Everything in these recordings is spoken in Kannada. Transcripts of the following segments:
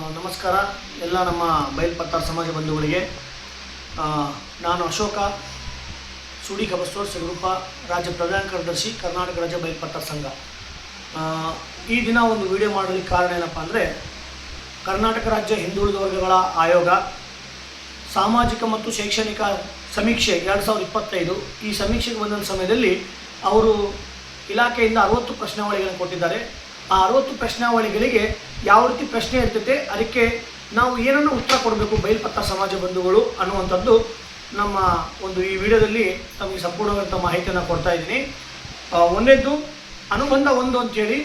ನಮಸ್ಕಾರ. ಎಲ್ಲ ನಮ್ಮ ಬಯಲ್ಪತ್ತಾರ್ ಸಮಾಜ ಬಂಧುಗಳಿಗೆ ನಾನು ಅಶೋಕ, ಸುಡಿ ಕಬಸ್ತೂರ್, ಸಿಗರೂಪ, ರಾಜ್ಯ ಪ್ರಧಾನ ಕಾರ್ಯದರ್ಶಿ, ಕರ್ನಾಟಕ ರಾಜ್ಯ ಬಯಲ್ಪತ್ತಾರ್ ಸಂಘ. ಈ ದಿನ ಒಂದು ವಿಡಿಯೋ ಮಾಡಲಿಕ್ಕೆ ಕಾರಣ ಏನಪ್ಪ ಅಂದರೆ, ಕರ್ನಾಟಕ ರಾಜ್ಯ ಹಿಂದುಳಿದ ವರ್ಗಗಳ ಆಯೋಗ ಸಾಮಾಜಿಕ ಮತ್ತು ಶೈಕ್ಷಣಿಕ ಸಮೀಕ್ಷೆ ಎರಡು ಸಾವಿರದ ಇಪ್ಪತ್ತೈದು ಈ ಸಮೀಕ್ಷೆಗೆ ಬಂದ ಸಮಯದಲ್ಲಿ ಅವರು ಇಲಾಖೆಯಿಂದ ಅರವತ್ತು ಪ್ರಶ್ನಾವಳಿಗಳನ್ನು ಕೊಟ್ಟಿದ್ದಾರೆ. ಆ ಅರವತ್ತು ಪ್ರಶ್ನಾವಳಿಗಳಿಗೆ ಯಾವ ರೀತಿ ಪ್ರಶ್ನೆ ಇರ್ತೈತೆ ಅದಕ್ಕೆ ನಾವು ಏನನ್ನು ಉತ್ತರ ಕೊಡಬೇಕು ಬಯಲ್ಪತ್ತ ಸಮಾಜ ಬಂಧುಗಳು ಅನ್ನುವಂಥದ್ದು ನಮ್ಮ ಒಂದು ಈ ವಿಡಿಯೋದಲ್ಲಿ ತಮಗೆ ಸಂಪೂರ್ಣವಾದಂಥ ಮಾಹಿತಿಯನ್ನು ಕೊಡ್ತಾ ಇದ್ದೀನಿ. ಆ, ಒಂದನೇದ್ದು ಅನುಬಂಧ ಒಂದು ಅಂತೇಳಿ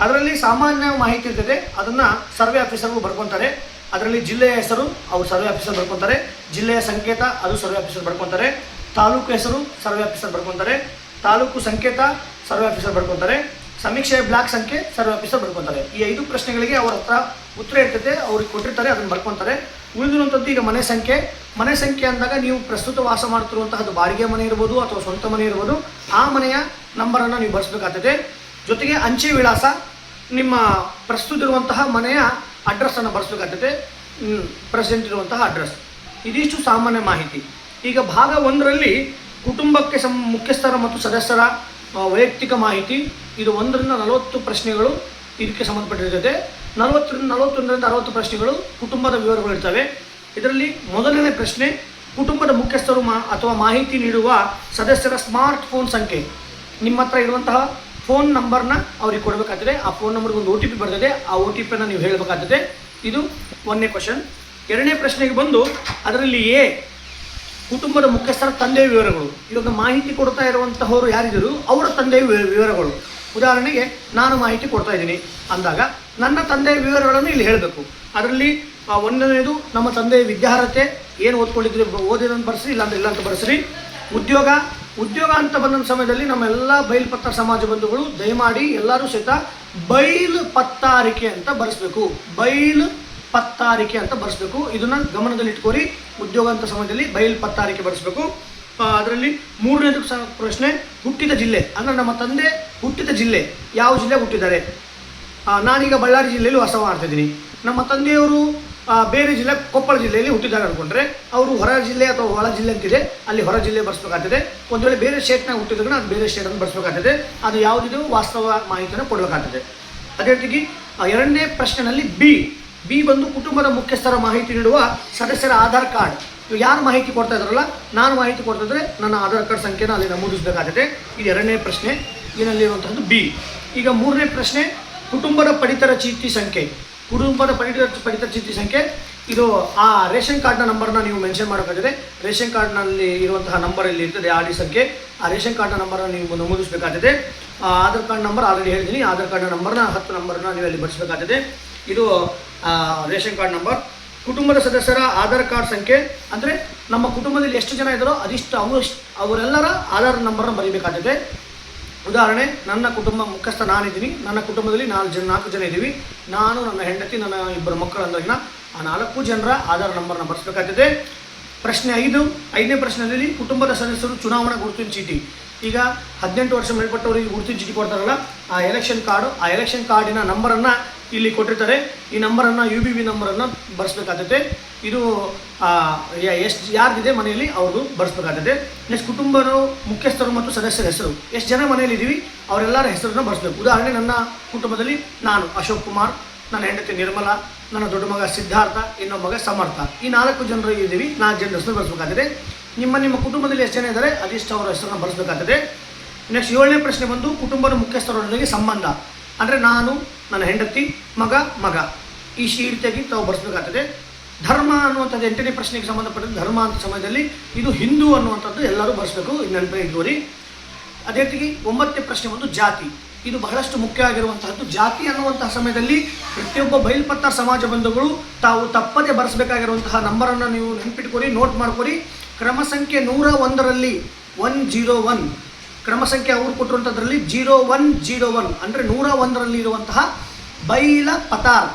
ಅದರಲ್ಲಿ ಸಾಮಾನ್ಯ ಮಾಹಿತಿ ಇರ್ತದೆ ಅದನ್ನು ಸರ್ವೆ ಆಫೀಸರ್ಗಳು ಬರ್ಕೊತಾರೆ. ಅದರಲ್ಲಿ ಜಿಲ್ಲೆಯ ಹೆಸರು ಅವರು ಸರ್ವೆ ಆಫೀಸರ್ ಬರ್ಕೊತಾರೆ. ಜಿಲ್ಲೆಯ ಸಂಕೇತ ಅದು ಸರ್ವೆ ಆಫೀಸರ್ ಬರ್ಕೊತಾರೆ. ತಾಲೂಕು ಹೆಸರು ಸರ್ವೆ ಆಫೀಸರ್ ಬರ್ಕೊತಾರೆ. ತಾಲೂಕು ಸಂಕೇತ ಸರ್ವೆ ಆಫೀಸರ್ ಬರ್ಕೊತಾರೆ. ಸಮೀಕ್ಷೆಯ ಬ್ಲಾಕ್ ಸಂಖ್ಯೆ ಸರ್ವೆ ಆಫೀಸರ್ ಬರ್ಕೊತಾರೆ. ಈ ಐದು ಪ್ರಶ್ನೆಗಳಿಗೆ ಅವ್ರ ಹತ್ರ ಉತ್ತರ ಇರ್ತದೆ, ಅವ್ರಿಗೆ ಕೊಟ್ಟಿರ್ತಾರೆ, ಅದನ್ನು ಬರ್ಕೊತಾರೆ. ಉಳಿದಿರುವಂಥದ್ದು ಈಗ ಮನೆ ಸಂಖ್ಯೆ. ಮನೆ ಸಂಖ್ಯೆ ಅಂದಾಗ ನೀವು ಪ್ರಸ್ತುತ ವಾಸ ಮಾಡ್ತಿರುವಂತಹದ್ದು ಬಾಡಿಗೆ ಮನೆ ಇರ್ಬೋದು ಅಥವಾ ಸ್ವಂತ ಮನೆ ಇರ್ಬೋದು. ಆ ಮನೆಯ ನಂಬರನ್ನು ನೀವು ಬಳಸಬೇಕಾಗ್ತದೆ. ಜೊತೆಗೆ ಅಂಚೆ ವಿಳಾಸ, ನಿಮ್ಮ ಪ್ರಸ್ತುತ ಇರುವಂತಹ ಮನೆಯ ಅಡ್ರೆಸ್ಸನ್ನು ಬರ್ಸ್ಬೇಕಾಗ್ತದೆ ಪ್ರೆಸೆಂಟ್ ಇರುವಂತಹ ಅಡ್ರೆಸ್ ಇದಿಷ್ಟು ಸಾಮಾನ್ಯ ಮಾಹಿತಿ. ಈಗ ಭಾಗ ಒಂದರಲ್ಲಿ ಕುಟುಂಬಕ್ಕೆ ಸಂ, ಮುಖ್ಯಸ್ಥರ ಮತ್ತು ಸದಸ್ಯರ ವೈಯಕ್ತಿಕ ಮಾಹಿತಿ, ಇದು ಒಂದರಿಂದ ನಲವತ್ತು ಪ್ರಶ್ನೆಗಳು ಇದಕ್ಕೆ ಸಂಬಂಧಪಟ್ಟಿರ್ತದೆ ನಲವತ್ತರಿಂದ ನಲವತ್ತೊಂದರಿಂದ ಅರವತ್ತು ಪ್ರಶ್ನೆಗಳು ಕುಟುಂಬದ ವಿವರಗಳು ಇರ್ತವೆ. ಇದರಲ್ಲಿ ಮೊದಲನೇ ಪ್ರಶ್ನೆ, ಕುಟುಂಬದ ಮುಖ್ಯಸ್ಥರು ಮಾ ಅಥವಾ ಮಾಹಿತಿ ನೀಡುವ ಸದಸ್ಯರ ಸ್ಮಾರ್ಟ್ ಫೋನ್ ಸಂಖ್ಯೆ. ನಿಮ್ಮ ಹತ್ರ ಇರುವಂತಹ ಫೋನ್ ನಂಬರ್ನ ಅವ್ರಿಗೆ ಕೊಡಬೇಕಾಗ್ತದೆ. ಆ ಫೋನ್ ನಂಬರ್ಗೆ ಒಂದು ಒ ಟಿ ಪಿ ಬರ್ತದೆ ಆ ಒ ಟಿ ಪಿಯನ್ನು ನೀವು ಹೇಳಬೇಕಾಗ್ತದೆ. ಇದು ಒಂದನೇ ಕ್ವಶನ್. ಎರಡನೇ ಪ್ರಶ್ನೆಗೆ ಬಂದು ಅದರಲ್ಲಿ ಎ ಕುಟುಂಬದ ಮುಖ್ಯಸ್ಥರ ತಂದೆಯ ವಿವರಗಳು. ಇವಾಗ ಮಾಹಿತಿ ಕೊಡ್ತಾ ಇರುವಂತಹವರು ಯಾರಿದ್ದರು ಅವರ ತಂದೆಯ ವಿವ- ವಿವರಗಳು. ಉದಾಹರಣೆಗೆ, ನಾನು ಮಾಹಿತಿ ಕೊಡ್ತಾ ಇದ್ದೀನಿ. ಅಂದಾಗ, ನನ್ನ ತಂದೆಯ ವಿವರಗಳನ್ನು ಇಲ್ಲಿ ಹೇಳಬೇಕು. ಅದರಲ್ಲಿ ಒಂದನೇದು ನಮ್ಮ ತಂದೆಯ ವಿದ್ಯಾರ್ಹತೆ, ಏನು ಓದ್ಕೊಂಡಿದ್ರಿ ಓದಿದಂತ ಬರ್ಸ್ರಿ, ಇಲ್ಲಾಂದ್ರೆ ಇಲ್ಲ ಅಂತ ಬರೆಸ್ರಿ. ಉದ್ಯೋಗ ಉದ್ಯೋಗ ಅಂತ ಬಂದ ಸಮಯದಲ್ಲಿ ನಮ್ಮೆಲ್ಲ ಬಯಲ್ಪತ್ತ ಸಮಾಜ ಬಂಧುಗಳು, ದಯಮಾಡಿ ಎಲ್ಲರೂ ಸಹಿತ ಬಯಲು ಪತ್ತಾರಿಕೆ ಅಂತ ಬರೆಸ್ಬೇಕು. ಬಯಲು ಪತ್ತಾರಿಕೆ ಅಂತ ಬರೆಸ್ಬೇಕು. ಇದನ್ನ ಗಮನದಲ್ಲಿ ಇಟ್ಕೋರಿ ಉದ್ಯೋಗ ಅಂತ ಸಮಯದಲ್ಲಿ ಬಯಲು ಪತ್ತಾರಿಕೆ ಬರೆಸ್ಬೇಕು. ಅದರಲ್ಲಿ ಮೂರನೇದು ಪ್ರಶ್ನೆ, ಹುಟ್ಟಿದ ಜಿಲ್ಲೆ, ಅಂದರೆ ನಮ್ಮ ತಂದೆ ಹುಟ್ಟಿದ ಜಿಲ್ಲೆ, ಯಾವ ಜಿಲ್ಲೆ ಹುಟ್ಟಿದ್ದಾರೆ? ನಾನೀಗ ಬಳ್ಳಾರಿ ಜಿಲ್ಲೆಯಲ್ಲಿ ವಾಸ ಮಾಡ್ತಿದ್ದೀನಿ ನಮ್ಮ ತಂದೆಯವರು ಬೇರೆ ಜಿಲ್ಲೆ, ಕೊಪ್ಪಳ ಜಿಲ್ಲೆಯಲ್ಲಿ ಹುಟ್ಟಿದ್ದಾರೆ ಅಂದ್ಕೊಂಡ್ರೆ ಅವರು ಹೊರ ಜಿಲ್ಲೆ ಅಥವಾ ಒಳ ಜಿಲ್ಲೆ ಅಂತಿದೆ, ಅಲ್ಲಿ ಹೊರ ಜಿಲ್ಲೆ ಬರ್ಸ್ಬೇಕಾಗ್ತದೆ. ಒಂದು ವೇಳೆ ಬೇರೆ ಸ್ಟೇಟ್ನಾಗ ಹುಟ್ಟಿದ್ರೆ ಅದು ಬೇರೆ ಸ್ಟೇಟನ್ನು ಬರ್ಸ್ಬೇಕಾಗ್ತದೆ. ಅದು ಯಾವುದಿದೆಯೋ ವಾಸ್ತವ ಮಾಹಿತಿಯನ್ನು ಕೊಡಬೇಕಾಗ್ತದೆ. ಅದೇ ರೀತಿ ಎರಡನೇ ಪ್ರಶ್ನೆನಲ್ಲಿ ಬಿ ಬಿ ಬಂದು ಕುಟುಂಬದ ಮುಖ್ಯಸ್ಥರ ಮಾಹಿತಿ ನೀಡುವ ಸದಸ್ಯರ ಆಧಾರ್ ಕಾರ್ಡ್. ಯಾರು ಮಾಹಿತಿ ಕೊಡ್ತಾ ಇದ್ದಾರಲ್ಲ, ನಾನು ಮಾಹಿತಿ ಕೊಡ್ತಾ ಇದ್ರೆ ನನ್ನ ಆಧಾರ್ ಕಾರ್ಡ್ ಸಂಖ್ಯೆನ ಅಲ್ಲಿ ನಮೂದಿಸಬೇಕಾಗುತ್ತೆ. ಇದು ಎರಡನೇ ಪ್ರಶ್ನೆ. ಇದರಲ್ಲಿರುವಂಥದ್ದು ಬಿ. ಈಗ ಮೂರನೇ ಪ್ರಶ್ನೆ, ಕುಟುಂಬದ ಪಡಿತರ ಚೀಟಿ ಸಂಖ್ಯೆ. ಕುಟುಂಬದ ಪಡಿತರ ಪಡಿತರ ಚೀಟಿ ಸಂಖ್ಯೆ, ಇದು ಆ ರೇಷನ್ ಕಾರ್ಡ್ನ ನಂಬರ್ನ ನೀವು ಮೆನ್ಷನ್ ಮಾಡೋಕ್ಕಾಗಿದೆ ರೇಷನ್ ಕಾರ್ಡ್ನಲ್ಲಿ ಇರುವಂತಹ ನಂಬರ್ ಇಲ್ಲಿ ಇರ್ತದೆ ಆ ಡಿ ಸಂಖ್ಯೆ. ಆ ರೇಷನ್ ಕಾರ್ಡ್ನ ನಂಬರ್ನ ನೀವು ನಮೂದಿಸಬೇಕಾಗಿದೆ. ಆಧಾರ್ ಕಾರ್ಡ್ ನಂಬರ್ ಆಲ್ರೆಡಿ ಹೇಳಿದ್ದೀನಿ. ಆಧಾರ್ ಕಾರ್ಡ್ನ ನಂಬರ್ನ, ಹತ್ತು ನಂಬರ್ನ ನೀವು ಅಲ್ಲಿ ಬರೆಸಬೇಕಾಗಿದೆ ಇದು ರೇಷನ್ ಕಾರ್ಡ್ ನಂಬರ್. ಕುಟುಂಬದ ಸದಸ್ಯರ ಆಧಾರ್ ಕಾರ್ಡ್ ಸಂಖ್ಯೆ, ಅಂದರೆ ನಮ್ಮ ಕುಟುಂಬದಲ್ಲಿ ಎಷ್ಟು ಜನ ಇದ್ದಾರೋ ಅದಿಷ್ಟು ಅವರು ಅವರೆಲ್ಲರ ಆಧಾರ್ ನಂಬರ್ನ ಬರೀಬೇಕಾಗ್ತದೆ ಉದಾಹರಣೆ, ನನ್ನ ಕುಟುಂಬ ಮುಖ್ಯಸ್ಥ ನಾನಿದ್ದೀನಿ. ನನ್ನ ಕುಟುಂಬದಲ್ಲಿ ನಾಲ್ಕು ಜನ ನಾಲ್ಕು ಜನ ಇದ್ದೀವಿ. ನಾನು, ನನ್ನ ಹೆಂಡತಿ, ನನ್ನ ಇಬ್ಬರು ಮಕ್ಕಳು ಅಂದಾಗಿನ ಆ ನಾಲ್ಕು ಜನರ ಆಧಾರ್ ನಂಬರ್ನ ಬರೆಸಬೇಕಾಗ್ತದೆ. ಪ್ರಶ್ನೆ ಐದು, ಐದನೇ ಪ್ರಶ್ನೆಯಲ್ಲಿ ಕುಟುಂಬದ ಸದಸ್ಯರು ಚುನಾವಣಾ ಗುರುತಿನ ಚೀಟಿ. ಈಗ ಹದಿನೆಂಟು ವರ್ಷ ಮೇಲ್ಪಟ್ಟವರಿಗೆ ಗುರುತಿನ ಚೀಟಿ ಕೊಡ್ತಾರಲ್ಲ, ಆ ಎಲೆಕ್ಷನ್ ಕಾರ್ಡು, ಆ ಎಲೆಕ್ಷನ್ ಕಾರ್ಡಿನ ನಂಬರನ್ನು ಇಲ್ಲಿ ಕೊಟ್ಟಿರ್ತಾರೆ. ಈ ನಂಬರನ್ನು ಯು ಬಿ ವಿ ನಂಬರನ್ನು ಬರೆಸ್ಬೇಕಾಗತ್ತೆ. ಇದು ಎಷ್ಟು ಯಾರ್ದಿದೆ ಮನೆಯಲ್ಲಿ ಅವ್ರದ್ದು ಬರೆಸ್ಬೇಕಾಗತ್ತೆ. ನೆಕ್ಸ್ಟ್ ಕುಟುಂಬರು ಮುಖ್ಯಸ್ಥರು ಮತ್ತು ಸದಸ್ಯರ ಹೆಸರು. ಎಷ್ಟು ಜನ ಮನೆಯಲ್ಲಿ ಇದ್ದೀವಿ ಅವರೆಲ್ಲರ ಹೆಸರನ್ನು ಬರೆಸ್ಬೇಕು. ಉದಾಹರಣೆ, ನನ್ನ ಕುಟುಂಬದಲ್ಲಿ ನಾನು, ಅಶೋಕ್ ಕುಮಾರ್, ನನ್ನ ಹೆಂಡತಿ ನಿರ್ಮಲಾ, ನನ್ನ ದೊಡ್ಡ ಮಗ ಸಿದ್ಧಾರ್ಥ, ಇನ್ನೊಬ್ಬ ಮಗ ಸಮರ್ಥ. ಈ ನಾಲ್ಕು ಜನರು ಇದ್ದೀವಿ ನಾಲ್ಕು ಜನರ ಹೆಸರು ಬರೆಸ್ಬೇಕಾಗ್ತದೆ ನಿಮ್ಮ ನಿಮ್ಮ ಕುಟುಂಬದಲ್ಲಿ ಎಷ್ಟು ಜನ ಇದ್ದಾರೆ ಅದಿಷ್ಟು ಅವರ ಹೆಸರನ್ನು ಬರೆಸ್ಬೇಕಾಗ್ತದೆ ನೆಕ್ಸ್ಟ್ ಏಳನೇ ಪ್ರಶ್ನೆ ಬಂದು, ಕುಟುಂಬದ ಮುಖ್ಯಸ್ಥರೊಂದಿಗೆ ಸಂಬಂಧ. ಅಂದರೆ ನಾನು, ನನ್ನ ಹೆಂಡತಿ, ಮಗ ಮಗ. ಈ ರೀತಿಯಾಗಿ ತಾವು ಬರೆಸ್ಬೇಕಾಗ್ತದೆ. ಧರ್ಮ ಅನ್ನುವಂಥದ್ದು ಎಂಟನೇ ಪ್ರಶ್ನೆಗೆ ಸಂಬಂಧಪಟ್ಟಂತೆ ಧರ್ಮ ಅಂತ ಸಮಯದಲ್ಲಿ ಇದು ಹಿಂದೂ ಅನ್ನುವಂಥದ್ದು ಎಲ್ಲರೂ ಬರೆಸ್ಬೇಕು ನೆನಪೇ ಇದ್ದೋರಿ. ಅದೇ ರೀತಿ ಒಂಬತ್ತನೇ ಪ್ರಶ್ನೆ ಒಂದು ಜಾತಿ. ಇದು ಬಹಳಷ್ಟು ಮುಖ್ಯ ಆಗಿರುವಂತಹದ್ದು. ಜಾತಿ ಅನ್ನುವಂತಹ ಸಮಯದಲ್ಲಿ ಪ್ರತಿಯೊಬ್ಬ ಬಯಲ್ಪತ್ತ ಸಮಾಜ ಬಂಧುಗಳು ತಾವು ತಪ್ಪದೆ ಬರೆಸಬೇಕಾಗಿರುವಂತಹ ನಂಬರನ್ನು ನೀವು ನೆನಪಿಟ್ಕೊರಿ, ನೋಟ್ ಮಾಡ್ಕೊರಿ. ಕ್ರಮ ಸಂಖ್ಯೆ ನೂರ ಒಂದರಲ್ಲಿ ಒನ್ ಜೀರೋ ಒನ್ ಕ್ರಮ ಸಂಖ್ಯೆ ಅವರು ಕೊಟ್ಟಿರುವಂಥದ್ರಲ್ಲಿ ಜೀರೋ ಒನ್ ಜೀರೋ ಒನ್, ಅಂದರೆ ನೂರ ಒಂದರಲ್ಲಿ ಇರುವಂತಹ Baila Patar,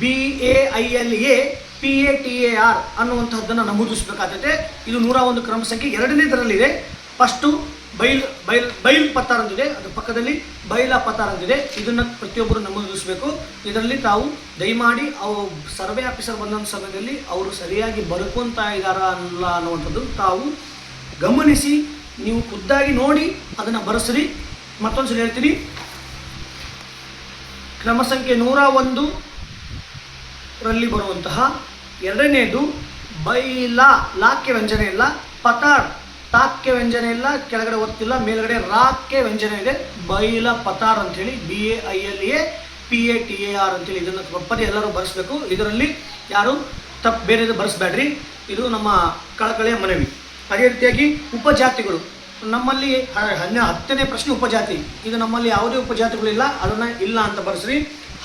B A I L A, P A T A R ಅನ್ನುವಂಥದ್ದನ್ನು ನಮೂದಿಸಬೇಕಾದತೆ ಇದು ನೂರ ಒಂದು ಕ್ರಮ ಸಂಖ್ಯೆ. ಎರಡನೇದರಲ್ಲಿದೆ, ಫಸ್ಟು ಬೈಲ್ ಬೈಲ್ ಬೈಲ್ ಪತಾರ್ ಅಂದಿದೆ ಅದರ ಪಕ್ಕದಲ್ಲಿ ಬೈಲ ಪತಾರ್ ಅಂದಿದೆ ಇದನ್ನು ಪ್ರತಿಯೊಬ್ಬರು ನಮೂದಿಸಬೇಕು. ಇದರಲ್ಲಿ ತಾವು ದಯಮಾಡಿ ಅವು ಸರ್ವೆ ಆಫೀಸರ್ ಬಂದಂಥ ಸಮಯದಲ್ಲಿ ಅವರು ಸರಿಯಾಗಿ ಬರ್ಕೊಂತಾ ಇದ್ದಾರಾ ಅಲ್ಲ ಅನ್ನುವಂಥದ್ದು ತಾವು ಗಮನಿಸಿ ನೀವು ಖುದ್ದಾಗಿ ನೋಡಿ, ಅದನ್ನು ಬರೆಸ್ರಿ ಮತ್ತೊಂದು ಸಲ ಹೇಳ್ತೀನಿ. ಕ್ರಮ ಸಂಖ್ಯೆ ನೂರ ಒಂದು ರಲ್ಲಿ ಬರುವಂತಹ ಎರಡನೇದು ಬೈಲ, ಲಾಕ್ಯ ವ್ಯಂಜನೆ ಇಲ್ಲ, ಪತಾರ್ ತಾಕ್ಕೆ ವ್ಯಂಜನೆ ಇಲ್ಲ, ಕೆಳಗಡೆ ಒತ್ತಿಲ್ಲ, ಮೇಲ್ಗಡೆ ರಾಕ್ಯ ವ್ಯಂಜನೆ ಇದೆ. ಬೈಲ, ಪತಾರ್ ಅಂತೇಳಿ B A I L A P A T A R ಅಂತೇಳಿ ಇದನ್ನು ತಪ್ಪದೆ ಎಲ್ಲರೂ ಬರೆಸ್ಬೇಕು. ಇದರಲ್ಲಿ ಯಾರು ತಪ್ಪು ಬೇರೆದು ಬರೆಸ್ಬೇಡ್ರಿ. ಇದು ನಮ್ಮ ಕಳಕಳಿಯ ಮನವಿ. ಅದೇ ರೀತಿಯಾಗಿ ಉಪಜಾತಿಗಳು. ನಮ್ಮಲ್ಲಿ ಹನ್ನೆ ಹತ್ತನೇ ಪ್ರಶ್ನೆ ಉಪಜಾತಿ. ಇದು ನಮ್ಮಲ್ಲಿ ಯಾವುದೇ ಉಪಜಾತಿಗಳಿಲ್ಲ, ಅದನ್ನು ಇಲ್ಲ ಅಂತ ಬರೆಸ್ರಿ.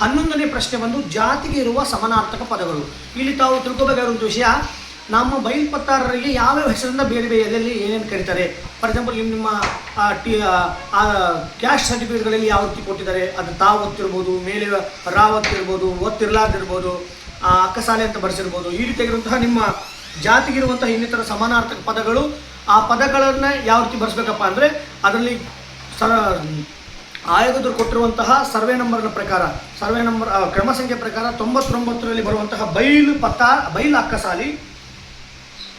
ಹನ್ನೊಂದನೇ ಪ್ರಶ್ನೆ ಬಂದು ಜಾತಿಗೆ ಇರುವ ಸಮಾನಾರ್ಥಕ ಪದಗಳು. ಇಲ್ಲಿ ತಾವು ತಿಳ್ಕೊಬೇಕಾಗಿರುವಂಥ ವಿಷಯ ನಮ್ಮ ಬಯಲ್ಪತ್ತಾರರಿಗೆ ಯಾವ್ಯಾವ ಹೆಸರಿಂದ ಬೇರೆ ಬೇರೆ ಎಲ್ಲೆಲ್ಲಿ ಏನೇನು ಕರೀತಾರೆ? ಫಾರ್ ಎಕ್ಸಾಂಪಲ್ ನಿಮ್ಮ ನಿಮ್ಮ ಟಿ ಕ್ಯಾಸ್ಟ್ ಸರ್ಟಿಫಿಕೇಟ್ಗಳಲ್ಲಿ ಯಾವ ರೀತಿ ಕೊಟ್ಟಿದ್ದಾರೆ? ಅದು ತಾವು ಒತ್ತಿರ್ಬೋದು, ಮೇಲೆ ರಾ ಒತ್ತಿರ್ಬೋದು, ಒತ್ತಿರ್ಲಾರ್ದಿರ್ಬೋದು ಅಕ್ಕಸಾಲೆ ಅಂತ ಬರೆಸಿರ್ಬೋದು. ಈ ರೀತಿಯಾಗಿರುವಂತಹ ನಿಮ್ಮ ಜಾತಿಗಿರುವಂತಹ ಇನ್ನಿತರ ಸಮಾನಾರ್ಥಕ ಪದಗಳು, ಆ ಪದಗಳನ್ನು ಯಾವ ರೀತಿ ಬರೆಸ್ಬೇಕಪ್ಪ ಅಂದರೆ ಅದರಲ್ಲಿ ಸರ ಆಯೋಗದರು ಕೊಟ್ಟಿರುವಂತಹ ಸರ್ವೆ ನಂಬರ್ನ ಪ್ರಕಾರ, ಸರ್ವೆ ನಂಬರ್ ಕ್ರಮ ಸಂಖ್ಯೆ ಪ್ರಕಾರ ತೊಂಬತ್ತೊಂಬತ್ತರಲ್ಲಿ ಬರುವಂತಹ ಬೈಲು ಪತ್ತ, ಬೈಲ ಅಕ್ಕಸಾಲಿ,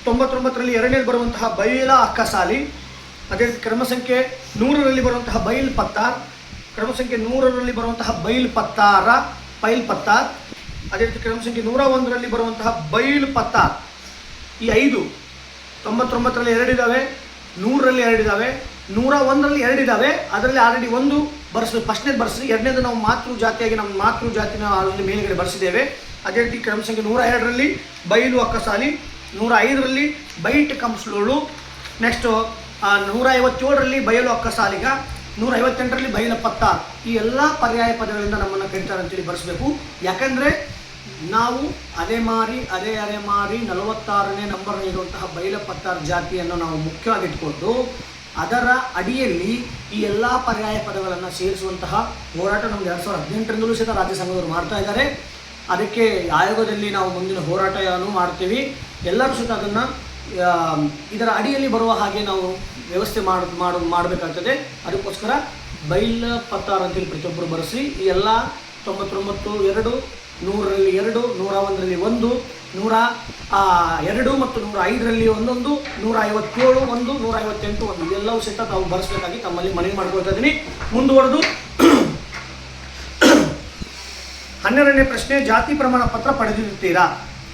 ತೊಂಬತ್ತೊಂಬತ್ತರಲ್ಲಿ ಎರಡನೇದು ಬರುವಂತಹ ಬೈಲ ಅಕ್ಕಸಾಲಿ, ಅದೇ ರೀತಿ ಕ್ರಮ ಸಂಖ್ಯೆ ನೂರರಲ್ಲಿ ಬರುವಂತಹ ಬೈಲ್ ಪತ್ತಾರ್ ಕ್ರಮ ಸಂಖ್ಯೆ ನೂರರಲ್ಲಿ ಬರುವಂತಹ ಬೈಲ್ ಪತ್ತಾರ, ಬೈಲ್ ಪತ್ತಾರ್ ಅದೇ ರೀತಿ ಕ್ರಮ ಸಂಖ್ಯೆ ನೂರ ಒಂದರಲ್ಲಿ ಬರುವಂತಹ ಬೈಲ್ ಪತ್ತಾರ್ ಈ ಐದು, ತೊಂಬತ್ತೊಂಬತ್ತರಲ್ಲಿ ಎರಡಿದ್ದಾವೆ ನೂರರಲ್ಲಿ ಎರಡಿದ್ದಾವೆ ನೂರ ಒಂದರಲ್ಲಿ ಎರಡಿದ್ದಾವೆ ಅದರಲ್ಲಿ ಆಲ್ರೆಡಿ ಒಂದು ಬರ್ಸು ಫಸ್ಟ್ನೇದು ಬರ್ಸಿ, ಎರಡನೇದು ನಾವು ಮಾತೃ ಜಾತಿಯಾಗಿ ನಮ್ಮ ಮಾತೃ ಜಾತಿನ ಆಲ್ರೆಡಿ ಮೇಲುಗಡೆ ಬರ್ಸಿದ್ದೇವೆ. ಅದೇ ರೀತಿ ಕ್ರಮ ಸಂಖ್ಯೆ ನೂರ ಎರಡರಲ್ಲಿ ಬೈಲು ಅಕ್ಕಸಾಲಿ, ನೂರ ಐದರಲ್ಲಿ ಬೈಟ್ ಕಂಸಲೋಳು ನೆಕ್ಸ್ಟು ನೂರ ಐವತ್ತೇಳರಲ್ಲಿ ಬಯಲು ಅಕ್ಕಸಾಲಿಗ, ನೂರ ಐವತ್ತೆಂಟರಲ್ಲಿ ಬಯಲ ಪತ್ತ ಈ ಎಲ್ಲ ಪರ್ಯಾಯ ಪದಗಳಿಂದ ನಮ್ಮನ್ನು ಕರೀತಾರೆ ಅಂತೇಳಿ ಬರೆಸಬೇಕು. ಯಾಕಂದರೆ ನಾವು ಅಲೆಮಾರಿ ಅರೆ ಅಲೆಮಾರಿ ನಲವತ್ತಾರನೇ ನಂಬರ್ ಇರುವಂತಹ ಬೈಲಪತ್ತಾರ್ ಜಾತಿಯನ್ನು ನಾವು ಮುಖ್ಯವಾಗಿಟ್ಕೊಂಡು ಅದರ ಅಡಿಯಲ್ಲಿ ಈ ಎಲ್ಲ ಪರ್ಯಾಯ ಪದಗಳನ್ನು ಸೇರಿಸುವಂತಹ ಹೋರಾಟ ನಮ್ಗೆ ಎರಡು ಸಾವಿರದ ಹದಿನೆಂಟರಿಂದಲೂ ಸಹಿತ ರಾಜ್ಯ ಸಂಘದವರು ಮಾಡ್ತಾ ಇದ್ದಾರೆ. ಅದಕ್ಕೆ ಆಯೋಗದಲ್ಲಿ ನಾವು ಮುಂದಿನ ಹೋರಾಟವನ್ನು ಮಾಡ್ತೀವಿ. ಎಲ್ಲರೂ ಸಹಿತ ಅದನ್ನು ಇದರ ಅಡಿಯಲ್ಲಿ ಬರುವ ಹಾಗೆ ನಾವು ವ್ಯವಸ್ಥೆ ಮಾಡ, ಮಾಡು, ಮಾಡಬೇಕಾಗ್ತದೆ. ಅದಕ್ಕೋಸ್ಕರ ಬೈಲ ಪತ್ತಾರ್ ಅಂತೇಳಿ ಪ್ರತಿಯೊಬ್ಬರು ಬರೆಸಿ ಈ ಎಲ್ಲ ತೊಂಬತ್ತೊಂಬತ್ತು, ಎರಡು ನೂರರಲ್ಲಿ ಎರಡು, ನೂರ ಒಂದರಲ್ಲಿ ಒಂದು, ನೂರ ಎರಡು ಮತ್ತು ನೂರ ಐದರಲ್ಲಿ ಒಂದೊಂದು, ನೂರ ಐವತ್ತೇಳು ಒಂದು, ನೂರ ಐವತ್ತೆಂಟು ಒಂದು. ಇದೆಲ್ಲವೂ ಸಹಿತ ತಾವು ಬರೆಸಬೇಕಾಗಿ ತಮ್ಮಲ್ಲಿ ಮನವಿ ಮಾಡ್ಕೊಳ್ತಾ ಇದ್ದೀನಿ. ಮುಂದುವರೆದು ಹನ್ನೆರಡನೇ ಪ್ರಶ್ನೆ, ಜಾತಿ ಪ್ರಮಾಣ ಪತ್ರ ಪಡೆದಿರುತ್ತೀರಾ?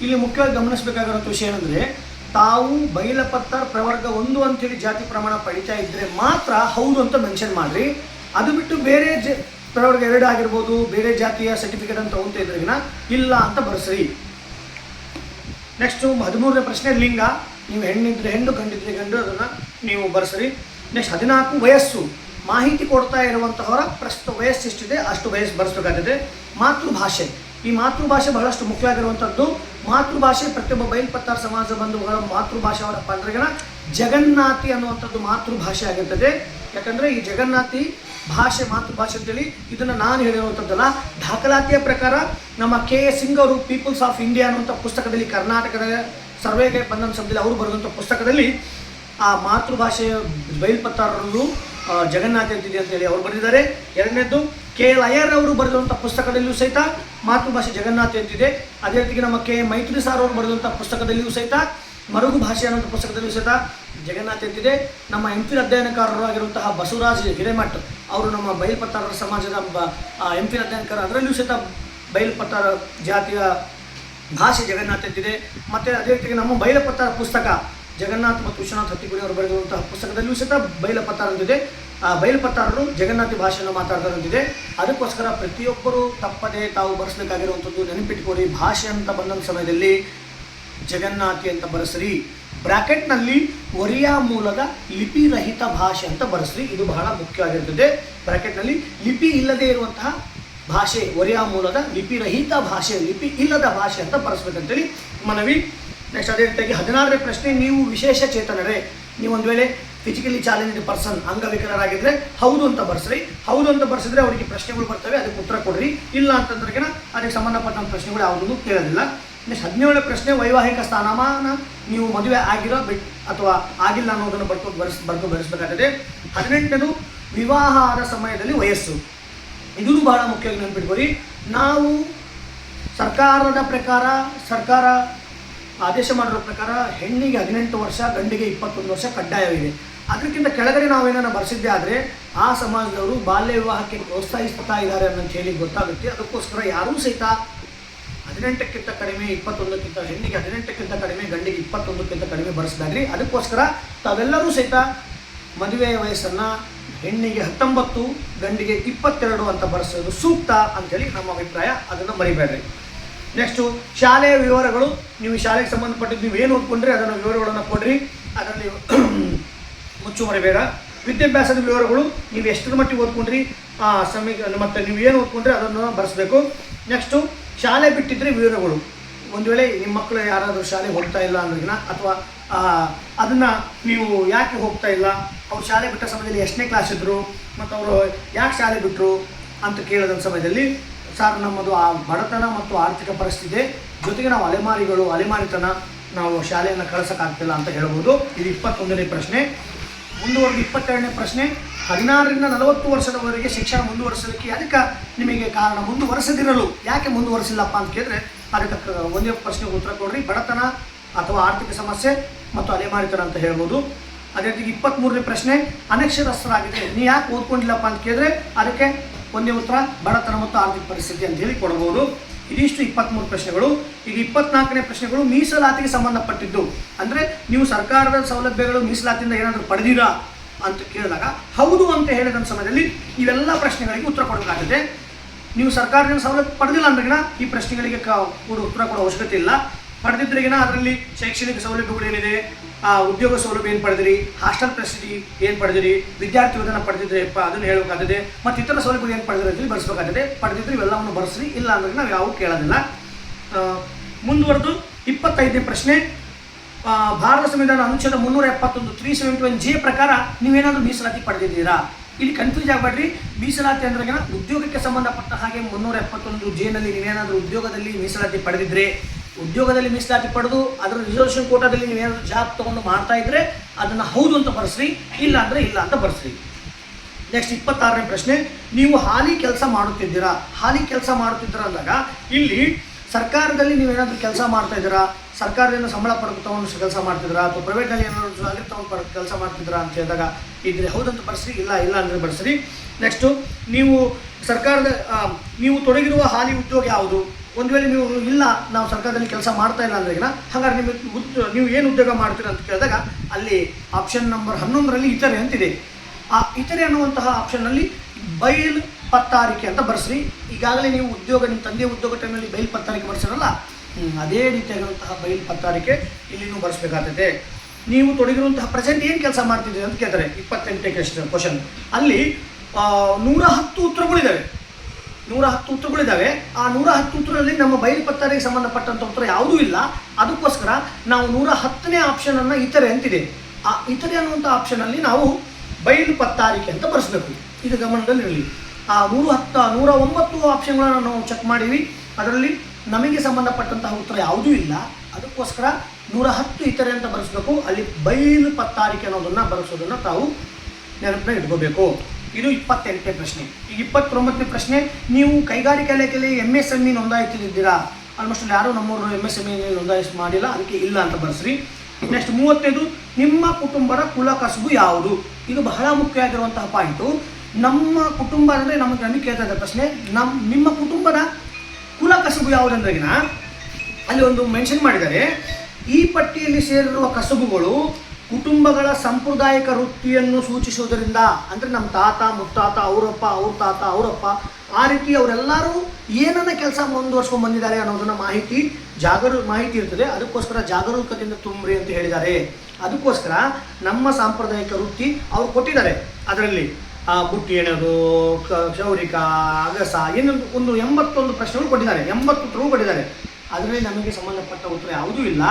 ಇಲ್ಲಿ ಮುಖ್ಯವಾಗಿ ಗಮನಿಸಬೇಕಾಗಿರೋ ವಿಷಯ ಏನಂದ್ರೆ, ತಾವು ಬೈಲಪತ್ರ ಪ್ರವರ್ಗ ಒಂದು ಅಂತೇಳಿ ಜಾತಿ ಪ್ರಮಾಣ ಪಡಿತಾ ಇದ್ದರೆ ಮಾತ್ರ ಹೌದು ಅಂತ ಮೆನ್ಷನ್ ಮಾಡ್ರಿ. ಅದು ಬಿಟ್ಟು ಬೇರೆ ಜ ಪ್ರವರ್ಗ ಎರಡು ಆಗಿರ್ಬೋದು, ಬೇರೆ ಜಾತಿಯ ಸರ್ಟಿಫಿಕೇಟ್ ಅಂತ ತಗೊಂತ ಇದ್ರಿಗಿನ ಇಲ್ಲ ಅಂತ ಬರೆಸ್ರಿ. ನೆಕ್ಸ್ಟು ಹದಿಮೂರನೇ ಪ್ರಶ್ನೆ, ಲಿಂಗ. ನೀವು ಹೆಣ್ಣಿದ್ರೆ ಹೆಣ್ಣು, ಗಂಡಿದ್ರೆ ಗಂಡು, ಅದನ್ನು ನೀವು ಬರೆಸ್ರಿ. ನೆಕ್ಸ್ಟ್ ಹದಿನಾಲ್ಕು, ವಯಸ್ಸು. ಮಾಹಿತಿ ಕೊಡ್ತಾ ಇರುವಂತಹವರ ಪ್ರಸ್ತುತ ವಯಸ್ಸು ಎಷ್ಟಿದೆ, ಅಷ್ಟು ವಯಸ್ಸು ಬರೆಸಬೇಕಾಗಿದೆ ಮಾತೃಭಾಷೆ. ಈ ಮಾತೃಭಾಷೆ ಬಹಳಷ್ಟು ಮುಖ್ಯ ಆಗಿರುವಂಥದ್ದು ಮಾತೃಭಾಷೆ ಪ್ರತಿಯೊಬ್ಬ ಬಯಲ್ಪತ್ತಾರ ಸಮಾಜ ಬಂಧುಗಳ ಮಾತೃಭಾಷೆ ಅವರಪ್ಪ ಅಂದ್ರೆ ಜಗನ್ನಾತಿ ಅನ್ನುವಂಥದ್ದು ಮಾತೃಭಾಷೆ ಆಗಿರ್ತದೆ. ಯಾಕಂದರೆ ಈ ಜಗನ್ನಾಥಿ ಭಾಷೆ, ಮಾತೃಭಾಷೆ ಅಂತೇಳಿ ಇದನ್ನು ನಾನು ಹೇಳಿರುವಂಥದ್ದಲ್ಲ ದಾಖಲಾತಿಯ ಪ್ರಕಾರ ನಮ್ಮ ಕೆ ಎ ಸಿಂಗ್ ಅವರು ಪೀಪಲ್ಸ್ ಆಫ್ ಇಂಡಿಯಾ ಅನ್ನುವಂಥ ಪುಸ್ತಕದಲ್ಲಿ, ಕರ್ನಾಟಕದ ಸರ್ವೆಗೆ ಬಂದಂಥ ಸಮಯದಲ್ಲಿ ಅವರು ಬರೆದಂಥ ಪುಸ್ತಕದಲ್ಲಿ ಆ ಮಾತೃಭಾಷೆಯ ಬಯಲ್ಪತ್ತಾರರು ಜಗನ್ನಾಥ ಅಂತಿದೆ ಅಂತೇಳಿ ಅವರು ಬರೆದಿದ್ದಾರೆ. ಎರಡನೇದು ಕೆ ಎಲ್ ಅಯ್ಯರ್ ಅವರು ಬರೆದಂಥ ಪುಸ್ತಕದಲ್ಲಿಯೂ ಸಹಿತ ಮಾತೃಭಾಷೆ ಜಗನ್ನಾಥ ಅಂತಿದೆ. ಅದೇ ರೀತಿ ನಮ್ಮ ಕೆ ಮೈತ್ರಿ ಸಾರ್ ಅವರು ಬರೆದಂಥ ಪುಸ್ತಕದಲ್ಲಿಯೂ ಸಹಿತ ಮರುಗು ಭಾಷೆ ಅನ್ನೋಂಥ ಪುಸ್ತಕದಲ್ಲಿಯೂ ಸಹಿತ ಜಗನ್ನಾಥ ಎತ್ತಿದೆ ನಮ್ಮ ಎಂ ಪಿ ಅಧ್ಯಯನಕಾರರು ಆಗಿರುವಂತಹ ಬಸವರಾಜ್ ಹಿರೇಮಠ್ ಅವರು ನಮ್ಮ ಬಯಲ್ಪತ್ತಾರರ ಸಮಾಜದ ಎಂ ಪಿ ಅಧ್ಯಯನಕಾರ. ಅದರಲ್ಲೂ ಸಹಿತ ಬಯಲ್ಪತ್ತಾರ ಜಾತಿಯ ಭಾಷೆ ಜಗನ್ನಾಥ್ ಎತ್ತಿದೆ ಮತ್ತು ಅದೇ ರೀತಿಯಾಗಿ ನಮ್ಮ ಬಯಲಪತ್ತಾರ ಪುಸ್ತಕ ಜಗನ್ನಾಥ್ ಮತ್ತು ವಿಶ್ವನಾಥ್ ಹತ್ತಿಗುಡಿ ಅವರು ಬರೆದಿರುವಂತಹ ಪುಸ್ತಕದಲ್ಲಿಯೂ ಸಹಿತ ಬಯಲಪತ್ತಾರ ಅಂತಿದೆ ಆ ಬಯಲುಪತ್ತಾರರು ಜಗನ್ನಾಥಿ ಭಾಷೆಯನ್ನು ಮಾತಾಡ್ತಾರಂತಿದೆ ಅದಕ್ಕೋಸ್ಕರ ಪ್ರತಿಯೊಬ್ಬರು ತಪ್ಪದೆ ತಾವು ಬರೆಸಬೇಕಾಗಿರುವಂಥದ್ದು ನೆನಪಿಟ್ಕೊಳ್ಳಿ. ಭಾಷೆ ಅಂತ ಬಂದಂಥ ಸಮಯದಲ್ಲಿ ಜಗನ್ನಾಥಿ ಅಂತ ಬರೆಸ್ರಿ. ಬ್ರಾಕೆಟ್ನಲ್ಲಿ ಒರಿಯಾ ಮೂಲದ ಲಿಪಿರಹಿತ ಭಾಷೆ ಅಂತ ಬರೆಸ್ರಿ. ಇದು ಬಹಳ ಮುಖ್ಯವಾಗಿರ್ತದೆ. ಬ್ರಾಕೆಟ್ನಲ್ಲಿ ಲಿಪಿ ಇಲ್ಲದೆ ಇರುವಂತಹ ಭಾಷೆ, ಒರಿಯಾ ಮೂಲದ ಲಿಪಿರಹಿತ ಭಾಷೆ, ಲಿಪಿ ಇಲ್ಲದ ಭಾಷೆ ಅಂತ ಬರೆಸ್ಬೇಕಂತೇಳಿ ಮನವಿ. ನೆಕ್ಸ್ಟ್ ಅದೇ ರೀತಿಯಾಗಿ ಹದಿನಾರನೇ ಪ್ರಶ್ನೆ, ನೀವು ವಿಶೇಷ ಚೇತನರೇ. ನೀವು ಒಂದು ವೇಳೆ ಫಿಸಿಕಲಿ ಚಾಲೆಂಜ್ಡ್ ಪರ್ಸನ್ ಅಂಗವಿಕಲರಾಗಿದ್ದರೆ ಹೌದು ಅಂತ ಬರ್ಸ್ರಿ. ಹೌದು ಅಂತ ಬರ್ಸಿದ್ರೆ ಅವರಿಗೆ ಪ್ರಶ್ನೆಗಳು ಬರ್ತವೆ, ಅದಕ್ಕೆ ಉತ್ತರ ಕೊಡ್ರಿ. ಇಲ್ಲ ಅಂತಂದ್ರೆ ಅದಕ್ಕೆ ಸಂಬಂಧಪಟ್ಟ ಪ್ರಶ್ನೆಗಳು ಯಾವುದನ್ನು ಕೇಳೋದಿಲ್ಲ. ನೆಕ್ಸ್ಟ್ ಹದಿನೇಳು ಪ್ರಶ್ನೆ, ವೈವಾಹಿಕ ಸ್ಥಾನಮಾನ. ನೀವು ಮದುವೆ ಆಗಿರೋ ಬಿಟ್ ಅಥವಾ ಆಗಿಲ್ಲ ಅನ್ನೋದನ್ನು ಬರ್ಕೊ ಬರೆಸ್ ಬರ್ಕೊ ಬರೆಸಬೇಕಾಗ್ತದೆ ಹದಿನೆಂಟನೇದು ವಿವಾಹ ಆದ ಸಮಯದಲ್ಲಿ ವಯಸ್ಸು. ಇದೂ ಬಹಳ ಮುಖ್ಯವಾಗಿ ನೆನ್ಪಿಟ್ಕೊಳ್ಳಿ. ನಾವು ಸರ್ಕಾರದ ಪ್ರಕಾರ, ಸರ್ಕಾರ ಆದೇಶ ಮಾಡಿರೋ ಪ್ರಕಾರ ಹೆಣ್ಣಿಗೆ ಹದಿನೆಂಟು ವರ್ಷ, ಗಂಡಿಗೆ ಇಪ್ಪತ್ತೊಂದು ವರ್ಷ ಕಡ್ಡಾಯವಿದೆ. ಅದಕ್ಕಿಂತ ಕೆಳಗಡೆ ನಾವೇನಾರು ಬರೆಸಿದ್ದೆ ಆದರೆ ಆ ಸಮಾಜದವರು ಬಾಲ್ಯ ವಿವಾಹಕ್ಕೆ ಪ್ರೋತ್ಸಾಹಿಸ್ತಾ ಇದ್ದಾರೆ ಅಂತ ಹೇಳಿ ಗೊತ್ತಾಗುತ್ತೆ. ಅದಕ್ಕೋಸ್ಕರ ಯಾರೂ ಸಹಿತ ಹದಿನೆಂಟಕ್ಕಿಂತ ಕಡಿಮೆ ಇಪ್ಪತ್ತೊಂದಕ್ಕಿಂತ, ಹೆಣ್ಣಿಗೆ ಹದಿನೆಂಟಕ್ಕಿಂತ ಕಡಿಮೆ, ಗಂಡಿಗೆ ಇಪ್ಪತ್ತೊಂದಕ್ಕಿಂತ ಕಡಿಮೆ ಬರೆಸಿದಾಗ್ರಿ ಅದಕ್ಕೋಸ್ಕರ ತಾವೆಲ್ಲರೂ ಸಹಿತ ಮದುವೆಯ ವಯಸ್ಸನ್ನು ಹೆಣ್ಣಿಗೆ ಹತ್ತೊಂಬತ್ತು, ಗಂಡಿಗೆ ಇಪ್ಪತ್ತೆರಡು ಅಂತ ಬರೆಸೋದು ಸೂಕ್ತ ಅಂತೇಳಿ ನಮ್ಮ ಅಭಿಪ್ರಾಯ. ಅದನ್ನು ಮರಿಬೇಡ್ರಿ. ನೆಕ್ಸ್ಟು ಶಾಲೆಯ ವಿವರಗಳು. ನೀವು ಶಾಲೆಗೆ ಸಂಬಂಧಪಟ್ಟಿದ್ದು ನೀವು ಏನು ಓದ್ಕೊಂಡ್ರಿ, ಅದನ್ನು ವಿವರಗಳನ್ನು ಕೊಡ್ರಿ. ಅದರಲ್ಲಿ ಮುಚ್ಚು ಮರಿಬೇಡ. ವಿದ್ಯಾಭ್ಯಾಸದ ವಿವರಗಳು, ನೀವು ಎಷ್ಟರ ಮಟ್ಟಿಗೆ ಓದ್ಕೊಂಡ್ರಿ ಸಮಯ ಮತ್ತು ನೀವು ಏನು ಓದ್ಕೊಂಡ್ರಿ, ಅದನ್ನು ಬರೆಸ್ಬೇಕು. ನೆಕ್ಸ್ಟು ಶಾಲೆ ಬಿಟ್ಟಿದ್ರೆ ವಿವರಗಳು. ಒಂದು ವೇಳೆ ನಿಮ್ಮ ಮಕ್ಕಳು ಯಾರಾದರೂ ಶಾಲೆ ಹೋಗ್ತಾ ಇಲ್ಲ ಅನ್ನೋದನ್ನ ಅಥವಾ ಅದನ್ನು ನೀವು ಯಾಕೆ ಹೋಗ್ತಾ ಇಲ್ಲ? ಅವ್ರು ಶಾಲೆ ಬಿಟ್ಟ ಸಮಯದಲ್ಲಿ ಎಷ್ಟನೇ ಕ್ಲಾಸ್ ಇದ್ದರು ಮತ್ತು ಅವರು ಯಾಕೆ ಶಾಲೆ ಬಿಟ್ಟರು ಅಂತ ಕೇಳಿದ ಸಮಯದಲ್ಲಿ, ಸರ್, ನಮ್ಮದು ಆ ಬಡತನ ಮತ್ತು ಆರ್ಥಿಕ ಪರಿಸ್ಥಿತಿ, ಜೊತೆಗೆ ನಾವು ಅಲೆಮಾರಿಗಳು, ಅಲೆಮಾರಿತನ, ನಾವು ಶಾಲೆಯನ್ನು ಕಳಿಸೋಕ್ಕಾಗ್ತಿಲ್ಲ ಅಂತ ಹೇಳ್ಬೋದು. ಇದು ಇಪ್ಪತ್ತೊಂದನೇ ಪ್ರಶ್ನೆ. ಮುಂದುವರೆದು ಇಪ್ಪತ್ತೆರಡನೇ ಪ್ರಶ್ನೆ. ಹದಿನಾರರಿಂದ ನಲವತ್ತು ವರ್ಷದವರೆಗೆ ಶಿಕ್ಷಣ ಮುಂದುವರಿಸಲಿಕ್ಕೆ ಅದಕ್ಕೆ ನಿಮಗೆ ಕಾರಣ ಮುಂದುವರೆಸದಿರಲು. ಯಾಕೆ ಮುಂದುವರಿಸಿಲ್ಲಪ್ಪ ಅಂತ ಕೇಳಿದ್ರೆ ಅದಕ್ಕೆ ಒಂದೇ ಪ್ರಶ್ನೆಗೆ ಉತ್ತರ ಕೊಡ್ರಿ. ಬಡತನ ಅಥವಾ ಆರ್ಥಿಕ ಸಮಸ್ಯೆ ಮತ್ತು ಅಲೆಮಾರಿತನ ಅಂತ ಹೇಳ್ಬೋದು. ಅದೇ ರೀತಿ ಇಪ್ಪತ್ತ್ಮೂರನೇ ಪ್ರಶ್ನೆ ಅನಕ್ಷರಸ್ಥರಾಗಿದೆ ನೀವು ಯಾಕೆ ಓದ್ಕೊಂಡಿಲ್ಲಪ್ಪ ಅಂತ ಕೇಳಿದ್ರೆ ಅದಕ್ಕೆ ಒಂದೇ ಉತ್ತರ, ಬಡತನ ಮತ್ತು ಆರ್ಥಿಕ ಪರಿಸ್ಥಿತಿ ಅಂತ ಹೇಳಿ ಕೊಡಬಹುದು ಇದಿಷ್ಟು ಇಪ್ಪತ್ತ್ಮೂರು ಪ್ರಶ್ನೆಗಳು. ಈಗ ಇಪ್ಪತ್ನಾಲ್ಕನೇ ಪ್ರಶ್ನೆಗಳು, ಮೀಸಲಾತಿಗೆ ಸಂಬಂಧಪಟ್ಟಿದ್ದು. ಅಂದರೆ ನೀವು ಸರ್ಕಾರದ ಸೌಲಭ್ಯಗಳು ಮೀಸಲಾತಿಯಿಂದ ಏನಾದರೂ ಪಡೆದಿರಾ? ಅಂತ ಕೇಳಿದಾಗ, ಹೌದು ಅಂತ ಹೇಳಿದಂಥ ಸಮಯದಲ್ಲಿ ಇವೆಲ್ಲ ಪ್ರಶ್ನೆಗಳಿಗೆ ಉತ್ತರ ಕೊಡಬೇಕಾಗುತ್ತೆ. ನೀವು ಸರ್ಕಾರದಿಂದ ಸವಲತ್ತು ಪಡೆದಿಲ್ಲ ಅಂದ್ರೆಗಿನ ಈ ಪ್ರಶ್ನೆಗಳಿಗೆ ಕ ಕೂಡ ಉತ್ತರ ಕೊಡೋ ಅವಶ್ಯಕತೆ ಇಲ್ಲ. ಪಡೆದಿದ್ರೆಗಿನ ಅದರಲ್ಲಿ ಶೈಕ್ಷಣಿಕ ಸೌಲಭ್ಯಗಳು ಏನಿದೆ? ಆ, ಉದ್ಯೋಗ ಸೌಲಭ್ಯ ಏನು ಪಡೆದಿರಿ? ಹಾಸ್ಟೆಲ್ ಫೆಸಿಲಿಟಿ ಏನು ಪಡೆದಿರಿ? ವಿದ್ಯಾರ್ಥಿ ವೇತನ ಪಡೆದಿದ್ರೆ ಅದನ್ನು ಹೇಳಬೇಕಾಗುತ್ತೆ. ಮತ್ತು ಇತರ ಸೌಲಭ್ಯಗಳು ಏನು ಪಡೆದಿರಿ ಅಂತೇಳಿ ಬರೆಸಬೇಕಾಗಿದೆ ಪಡೆದಿದ್ರೆ ಇವೆಲ್ಲವನ್ನು ಬರೆಸ್ರಿ. ಇಲ್ಲ ಅಂದ್ರೆ ನಾವು ಯಾವ ಕೇಳೋದಿಲ್ಲ. ಮುಂದುವರೆದು ಇಪ್ಪತ್ತೈದನೇ ಪ್ರಶ್ನೆ. ಭಾರತ ಸಂವಿಧಾನ ಅನುಚ್ಛೇದ ಮುನ್ನೂರ ಎಪ್ಪತ್ತೊಂದು ತ್ರೀ ಸೆವೆಂಟಿ ಒನ್ ಜೆ ಪ್ರಕಾರ ನೀವೇನಾದರೂ ಮೀಸಲಾತಿ ಪಡೆದಿದ್ದೀರಾ? ಇಲ್ಲಿ ಕನ್ಫ್ಯೂಸ್ ಆಗಬೇಡ್ರಿ. ಮೀಸಲಾತಿ ಅಂದ್ರೆ ಉದ್ಯೋಗಕ್ಕೆ ಸಂಬಂಧಪಟ್ಟ ಹಾಗೆ ಮುನ್ನೂರ ಎಪ್ಪತ್ತೊಂದು ಜೇನಲ್ಲಿ ನೀವೇನಾದರೂ ಉದ್ಯೋಗದಲ್ಲಿ ಮೀಸಲಾತಿ ಪಡೆದಿದ್ರೆ, ಉದ್ಯೋಗದಲ್ಲಿ ಮೀಸಲಾತಿ ಪಡೆದು ಅದರ ರಿಸರ್ವೇಷನ್ ಕೋಟಾದಲ್ಲಿ ನೀವೇನಾದರೂ ಜಾಬ್ ತೊಗೊಂಡು ಮಾಡ್ತಾ ಇದ್ರೆ ಅದನ್ನು ಹೌದು ಅಂತ ಬರ್ಸ್ರಿ, ಇಲ್ಲ ಅಂದರೆ ಇಲ್ಲ ಅಂತ ಬರ್ಸ್ರಿ. ನೆಕ್ಸ್ಟ್ ಇಪ್ಪತ್ತಾರನೇ ಪ್ರಶ್ನೆ, ನೀವು ಹಾಲಿ ಕೆಲಸ ಮಾಡುತ್ತಿದ್ದೀರಾ? ಹಾಲಿ ಕೆಲಸ ಮಾಡುತ್ತಿದ್ದೀರಾ ಅಂದಾಗ ಇಲ್ಲಿ ಸರ್ಕಾರದಲ್ಲಿ ನೀವೇನಾದರೂ ಕೆಲಸ ಮಾಡ್ತಾ ಇದ್ದೀರಾ? ಸರ್ಕಾರದಿಂದ ಸಂಬಳ ಪಡೆದು ತಗೊಂಡು ಕೆಲಸ ಮಾಡ್ತಿದ್ರಾ? ಅಥವಾ ಪ್ರೈವೇಟಲ್ಲಿ ಏನಾದರೂ ಜಾಗೃತಿ ತಗೊಂಡು ಪಡೆದು ಕೆಲಸ ಮಾಡ್ತಿದ್ರಾ ಅಂತ ಹೇಳಿದಾಗ ಇದ್ರೆ ಹೌದಂತ ಬರ್ಸ್ರಿ ಇಲ್ಲ ಇಲ್ಲ ಅಂದರೆ ಬರ್ಸ್ರಿ ನೆಕ್ಸ್ಟು ನೀವು ಸರ್ಕಾರದ ನೀವು ತೊಡಗಿರುವ ಹಾಲಿ ಉದ್ಯೋಗ ಯಾವುದು? ಒಂದು ವೇಳೆ ನೀವು ಇಲ್ಲ, ನಾವು ಸರ್ಕಾರದಲ್ಲಿ ಕೆಲಸ ಮಾಡ್ತಾ ಇಲ್ಲ ಅಂದ್ರೆ ಹಾಗಾದ್ರೆ ನಿಮಗೆ ನೀವು ಏನು ಉದ್ಯೋಗ ಮಾಡ್ತೀರ ಅಂತ ಕೇಳಿದಾಗ ಅಲ್ಲಿ ಆಪ್ಷನ್ ನಂಬರ್ ಹನ್ನೊಂದರಲ್ಲಿ ಇತರೆ ಅಂತಿದೆ. ಆ ಇತರೆ ಅನ್ನುವಂತಹ ಆಪ್ಷನ್ನಲ್ಲಿ ಬಯಲು ಪತ್ತಾರಿಕೆ ಅಂತ ಬರ್ಸ್ರಿ. ಈಗಾಗಲೇ ನೀವು ಉದ್ಯೋಗ, ನಿಮ್ಮ ತಂದೆ ಉದ್ಯೋಗ ಟೈಮಲ್ಲಿ ಬಯಲು ಪತ್ತಾರಿಕೆ ಬರ್ಸಿರಲ್ಲ ಅದೇ ರೀತಿಯಾಗಿರುವಂತಹ ಬೈಲ್ ಪತ್ತಾರಿಕೆ ಇಲ್ಲಿ ನೀವು ನೀವು ತೊಡಗಿರುವಂತಹ ಪ್ರೆಸೆಂಟ್ ಏನು ಕೆಲಸ ಮಾಡ್ತಿದ್ದೀರಿ ಅಂತ ಕೇಳ್ತಾರೆ. ಇಪ್ಪತ್ತೆಂಟನೇ ಕ್ವೆಶನ್ ಕ್ವಶನ್ ಅಲ್ಲಿ ನೂರ ಹತ್ತು ಉತ್ತರಗಳಿದ್ದಾವೆ ನೂರ ಹತ್ತು ಉತ್ತರಗಳಿದ್ದಾವೆ ಆ ನೂರ ಹತ್ತು ಉತ್ತರದಲ್ಲಿ ನಮ್ಮ ಬಯಲು ಪತ್ತಾರಿಗೆ ಸಂಬಂಧಪಟ್ಟಂಥ ಉತ್ತರ ಯಾವುದೂ ಇಲ್ಲ. ಅದಕ್ಕೋಸ್ಕರ ನಾವು ನೂರ ಹತ್ತನೇ ಆಪ್ಷನನ್ನು ಇತರೆ ಅಂತಿದೆ. ಆ ಇತರೆ ಅನ್ನುವಂಥ ಆಪ್ಷನಲ್ಲಿ ನಾವು ಬಯಲು ಪತ್ತಾರಿಕೆ ಅಂತ ಬರೆಸಬೇಕು. ಇದು ಗಮನದಲ್ಲಿರಲಿ. ಆ ನೂರ ಹತ್ತು, ನೂರ ಒಂಬತ್ತು ಆಪ್ಷನ್ಗಳನ್ನು ನಾವು ಚೆಕ್ ಮಾಡೀವಿ. ಅದರಲ್ಲಿ ನಮಗೆ ಸಂಬಂಧಪಟ್ಟಂತಹ ಉತ್ತರ ಯಾವುದೂ ಇಲ್ಲ. ಅದಕ್ಕೋಸ್ಕರ ನೂರ ಹತ್ತು ಇತರೆ ಅಂತ ಬರೆಸಬೇಕು. ಅಲ್ಲಿ ಬೈಲು ಪತ್ತಾರಿಕೆ ಅನ್ನೋದನ್ನು ಬರೆಸೋದನ್ನು ತಾವು ನೆನಪಿನ ಇಟ್ಕೋಬೇಕು. ಇದು ಇಪ್ಪತ್ತೆಂಟನೇ ಪ್ರಶ್ನೆ. ಈಗ ಇಪ್ಪತ್ತೊಂಬತ್ತನೇ ಪ್ರಶ್ನೆ, ನೀವು ಕೈಗಾರಿಕಾ ಇಲಾಖೆಯಲ್ಲಿ ಎಂ ಎಸ್ ಎಂ ನೋಂದಾಯಿತಿದ್ದೀರಾ ಆಲ್ಮೋಸ್ಟ್ ಯಾರೋ ನಮ್ಮವರು ಎಂ ಎಸ್ ಎಂ ನೋಂದಾಯಿಸಿ ಮಾಡಿಲ್ಲ. ಅದಕ್ಕೆ ಇಲ್ಲ ಅಂತ ಬರೆಸ್ರಿ. ನೆಕ್ಸ್ಟ್ ಮೂವತ್ತೈದು, ನಿಮ್ಮ ಕುಟುಂಬದ ಕುಲ ಕಸುಬು ಯಾವುದು? ಇದು ಬಹಳ ಮುಖ್ಯ ಆಗಿರುವಂತಹ ಪಾಯಿಂಟು. ನಮ್ಮ ಕುಟುಂಬ ಅಂದರೆ ನಮಗೆ ನಮಗೆ ಕೇಳ್ತಾ ಇದ್ದ ಪ್ರಶ್ನೆ ನಮ್ಮ ನಿಮ್ಮ ಕುಟುಂಬದ ಕುಲ ಕಸುಬು ಯಾವುದಂದ್ರೆಗಿನ ಅಲ್ಲಿ ಒಂದು ಮೆನ್ಷನ್ ಮಾಡಿದ್ದಾರೆ. ಈ ಪಟ್ಟಿಯಲ್ಲಿ ಸೇರಿರುವ ಕಸುಬುಗಳು ಕುಟುಂಬಗಳ ಸಾಂಪ್ರದಾಯಿಕ ವೃತ್ತಿಯನ್ನು ಸೂಚಿಸುವುದರಿಂದ, ಅಂದರೆ ನಮ್ಮ ತಾತ, ಮುತ್ತಾತ, ಅವರಪ್ಪ, ಅವ್ರ ತಾತ, ಅವರಪ್ಪ, ಆ ರೀತಿ ಅವರೆಲ್ಲರೂ ಏನನ್ನ ಕೆಲಸ ಮುಂದುವರ್ಸ್ಕೊಂಡು ಬಂದಿದ್ದಾರೆ ಅನ್ನೋದನ್ನ ಮಾಹಿತಿ ಜಾಗರೂ, ಮಾಹಿತಿ ಇರ್ತದೆ. ಅದಕ್ಕೋಸ್ಕರ ಜಾಗರೂಕತೆಯಿಂದ ತುಂಬ್ರಿ ಅಂತ ಹೇಳಿದ್ದಾರೆ. ಅದಕ್ಕೋಸ್ಕರ ನಮ್ಮ ಸಾಂಪ್ರದಾಯಿಕ ವೃತ್ತಿ ಅವ್ರು ಕೊಟ್ಟಿದ್ದಾರೆ. ಅದರಲ್ಲಿ ಆ ಬುಟ್ಟಿ ಎಣೆಯೋದು ಕ- ಕ್ಷೌರಿಕ, ಅಗಸ ಏನೊಂದು ಒಂದು ಎಂಬತ್ತೊಂದು ಪ್ರಶ್ನೆಗಳು ಕೊಟ್ಟಿದ್ದಾರೆ. ಎಂಬತ್ತು ಉತ್ತರಗಳು ಕೊಟ್ಟಿದ್ದಾರೆ. ಅದರಲ್ಲಿ ನಮಗೆ ಸಂಬಂಧಪಟ್ಟ ಉತ್ತರ ಯಾವುದೂ ಇಲ್ಲ.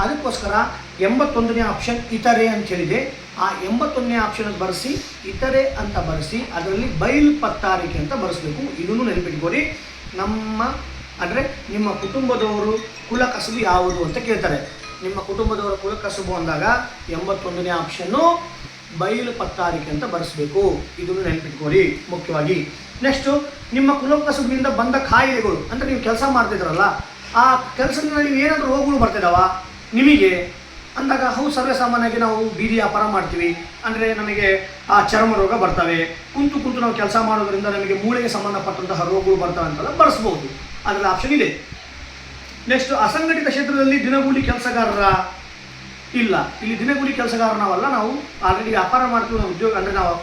ಅದಕ್ಕೋಸ್ಕರ ಎಂಬತ್ತೊಂದನೇ ಆಪ್ಷನ್ ಇತರೆ ಅಂತ ಹೇಳಿದೆ. ಆ ಎಂಬತ್ತೊಂದನೇ ಆಪ್ಷನ್ ಬರೆಸಿ, ಇತರೆ ಅಂತ ಬರೆಸಿ, ಅದರಲ್ಲಿ ಬಯಲು ಪತ್ತಾರಿಕೆ ಅಂತ ಬರೆಸಬೇಕು. ಇದನ್ನು ನೆನಪಿಟ್ಕೊಳ್ಳಿ. ನಮ್ಮ, ಅಂದರೆ ನಿಮ್ಮ ಕುಟುಂಬದವರು ಕುಲ ಕಸುಬು ಯಾವುದು ಅಂತ ಕೇಳ್ತಾರೆ. ನಿಮ್ಮ ಕುಟುಂಬದವರ ಕುಲ ಕಸುಬು ಅಂದಾಗ ಎಂಬತ್ತೊಂದನೇ ಆಪ್ಷನ್ನು ಬಯಲು ಪತ್ತಾರಿಕೆ ಅಂತ ಬರೆಸಬೇಕು. ಇದನ್ನು ನೆನಪಿಟ್ಕೊಳ್ಳಿ ಮುಖ್ಯವಾಗಿ. ನೆಕ್ಸ್ಟು ನಿಮ್ಮ ಕುಲಕಸುಬಿನಿಂದ ಬಂದ ಕಾಯಿಲೆಗಳು, ಅಂದರೆ ನೀವು ಕೆಲಸ ಮಾಡ್ತಿದ್ರಲ್ಲ ಆ ಕೆಲಸದಿಂದ ನೀವು ಏನಾದರೂ ರೋಗಗಳು ಬರ್ತಿದಾವ ನಿಮಗೆ, ಅಂದಾಗ ಹೌದು ಸರ್ವೇ ಸಾಮಾನ್ಯವಾಗಿ ನಾವು ಬೀದಿ ವ್ಯಾಪಾರ ಮಾಡ್ತೀವಿ. ಅಂದರೆ ನಮಗೆ, ಆ ಚರ್ಮ ರೋಗ ಬರ್ತವೆ. ಕುಂತು ಕುಂತು ನಾವು ಕೆಲಸ ಮಾಡೋದ್ರಿಂದ ನಮಗೆ ಮೂಳೆಗೆ ಸಂಬಂಧಪಟ್ಟಂತಹ ರೋಗಗಳು ಬರ್ತವೆ ಅಂತೆಲ್ಲ ಬಳಸ್ಬೋದು ಅದರಲ್ಲಿ ಆಪ್ಷನ್ ಇದೆ. ನೆಕ್ಸ್ಟ್ ಅಸಂಘಟಿತ ಕ್ಷೇತ್ರದಲ್ಲಿ ದಿನಗೂಲಿ ಕೆಲಸಗಾರರ ಇಲ್ಲ. ಇಲ್ಲಿ ದಿನಗೂಲಿ ಕೆಲಸಗಾರ ನಾವಲ್ಲ ನಾವು ಆಲ್ರೆಡಿ ವ್ಯಾಪಾರ ಮಾಡ್ತೀವಿ ಉದ್ಯೋಗ, ಅಂದರೆ ನಾವು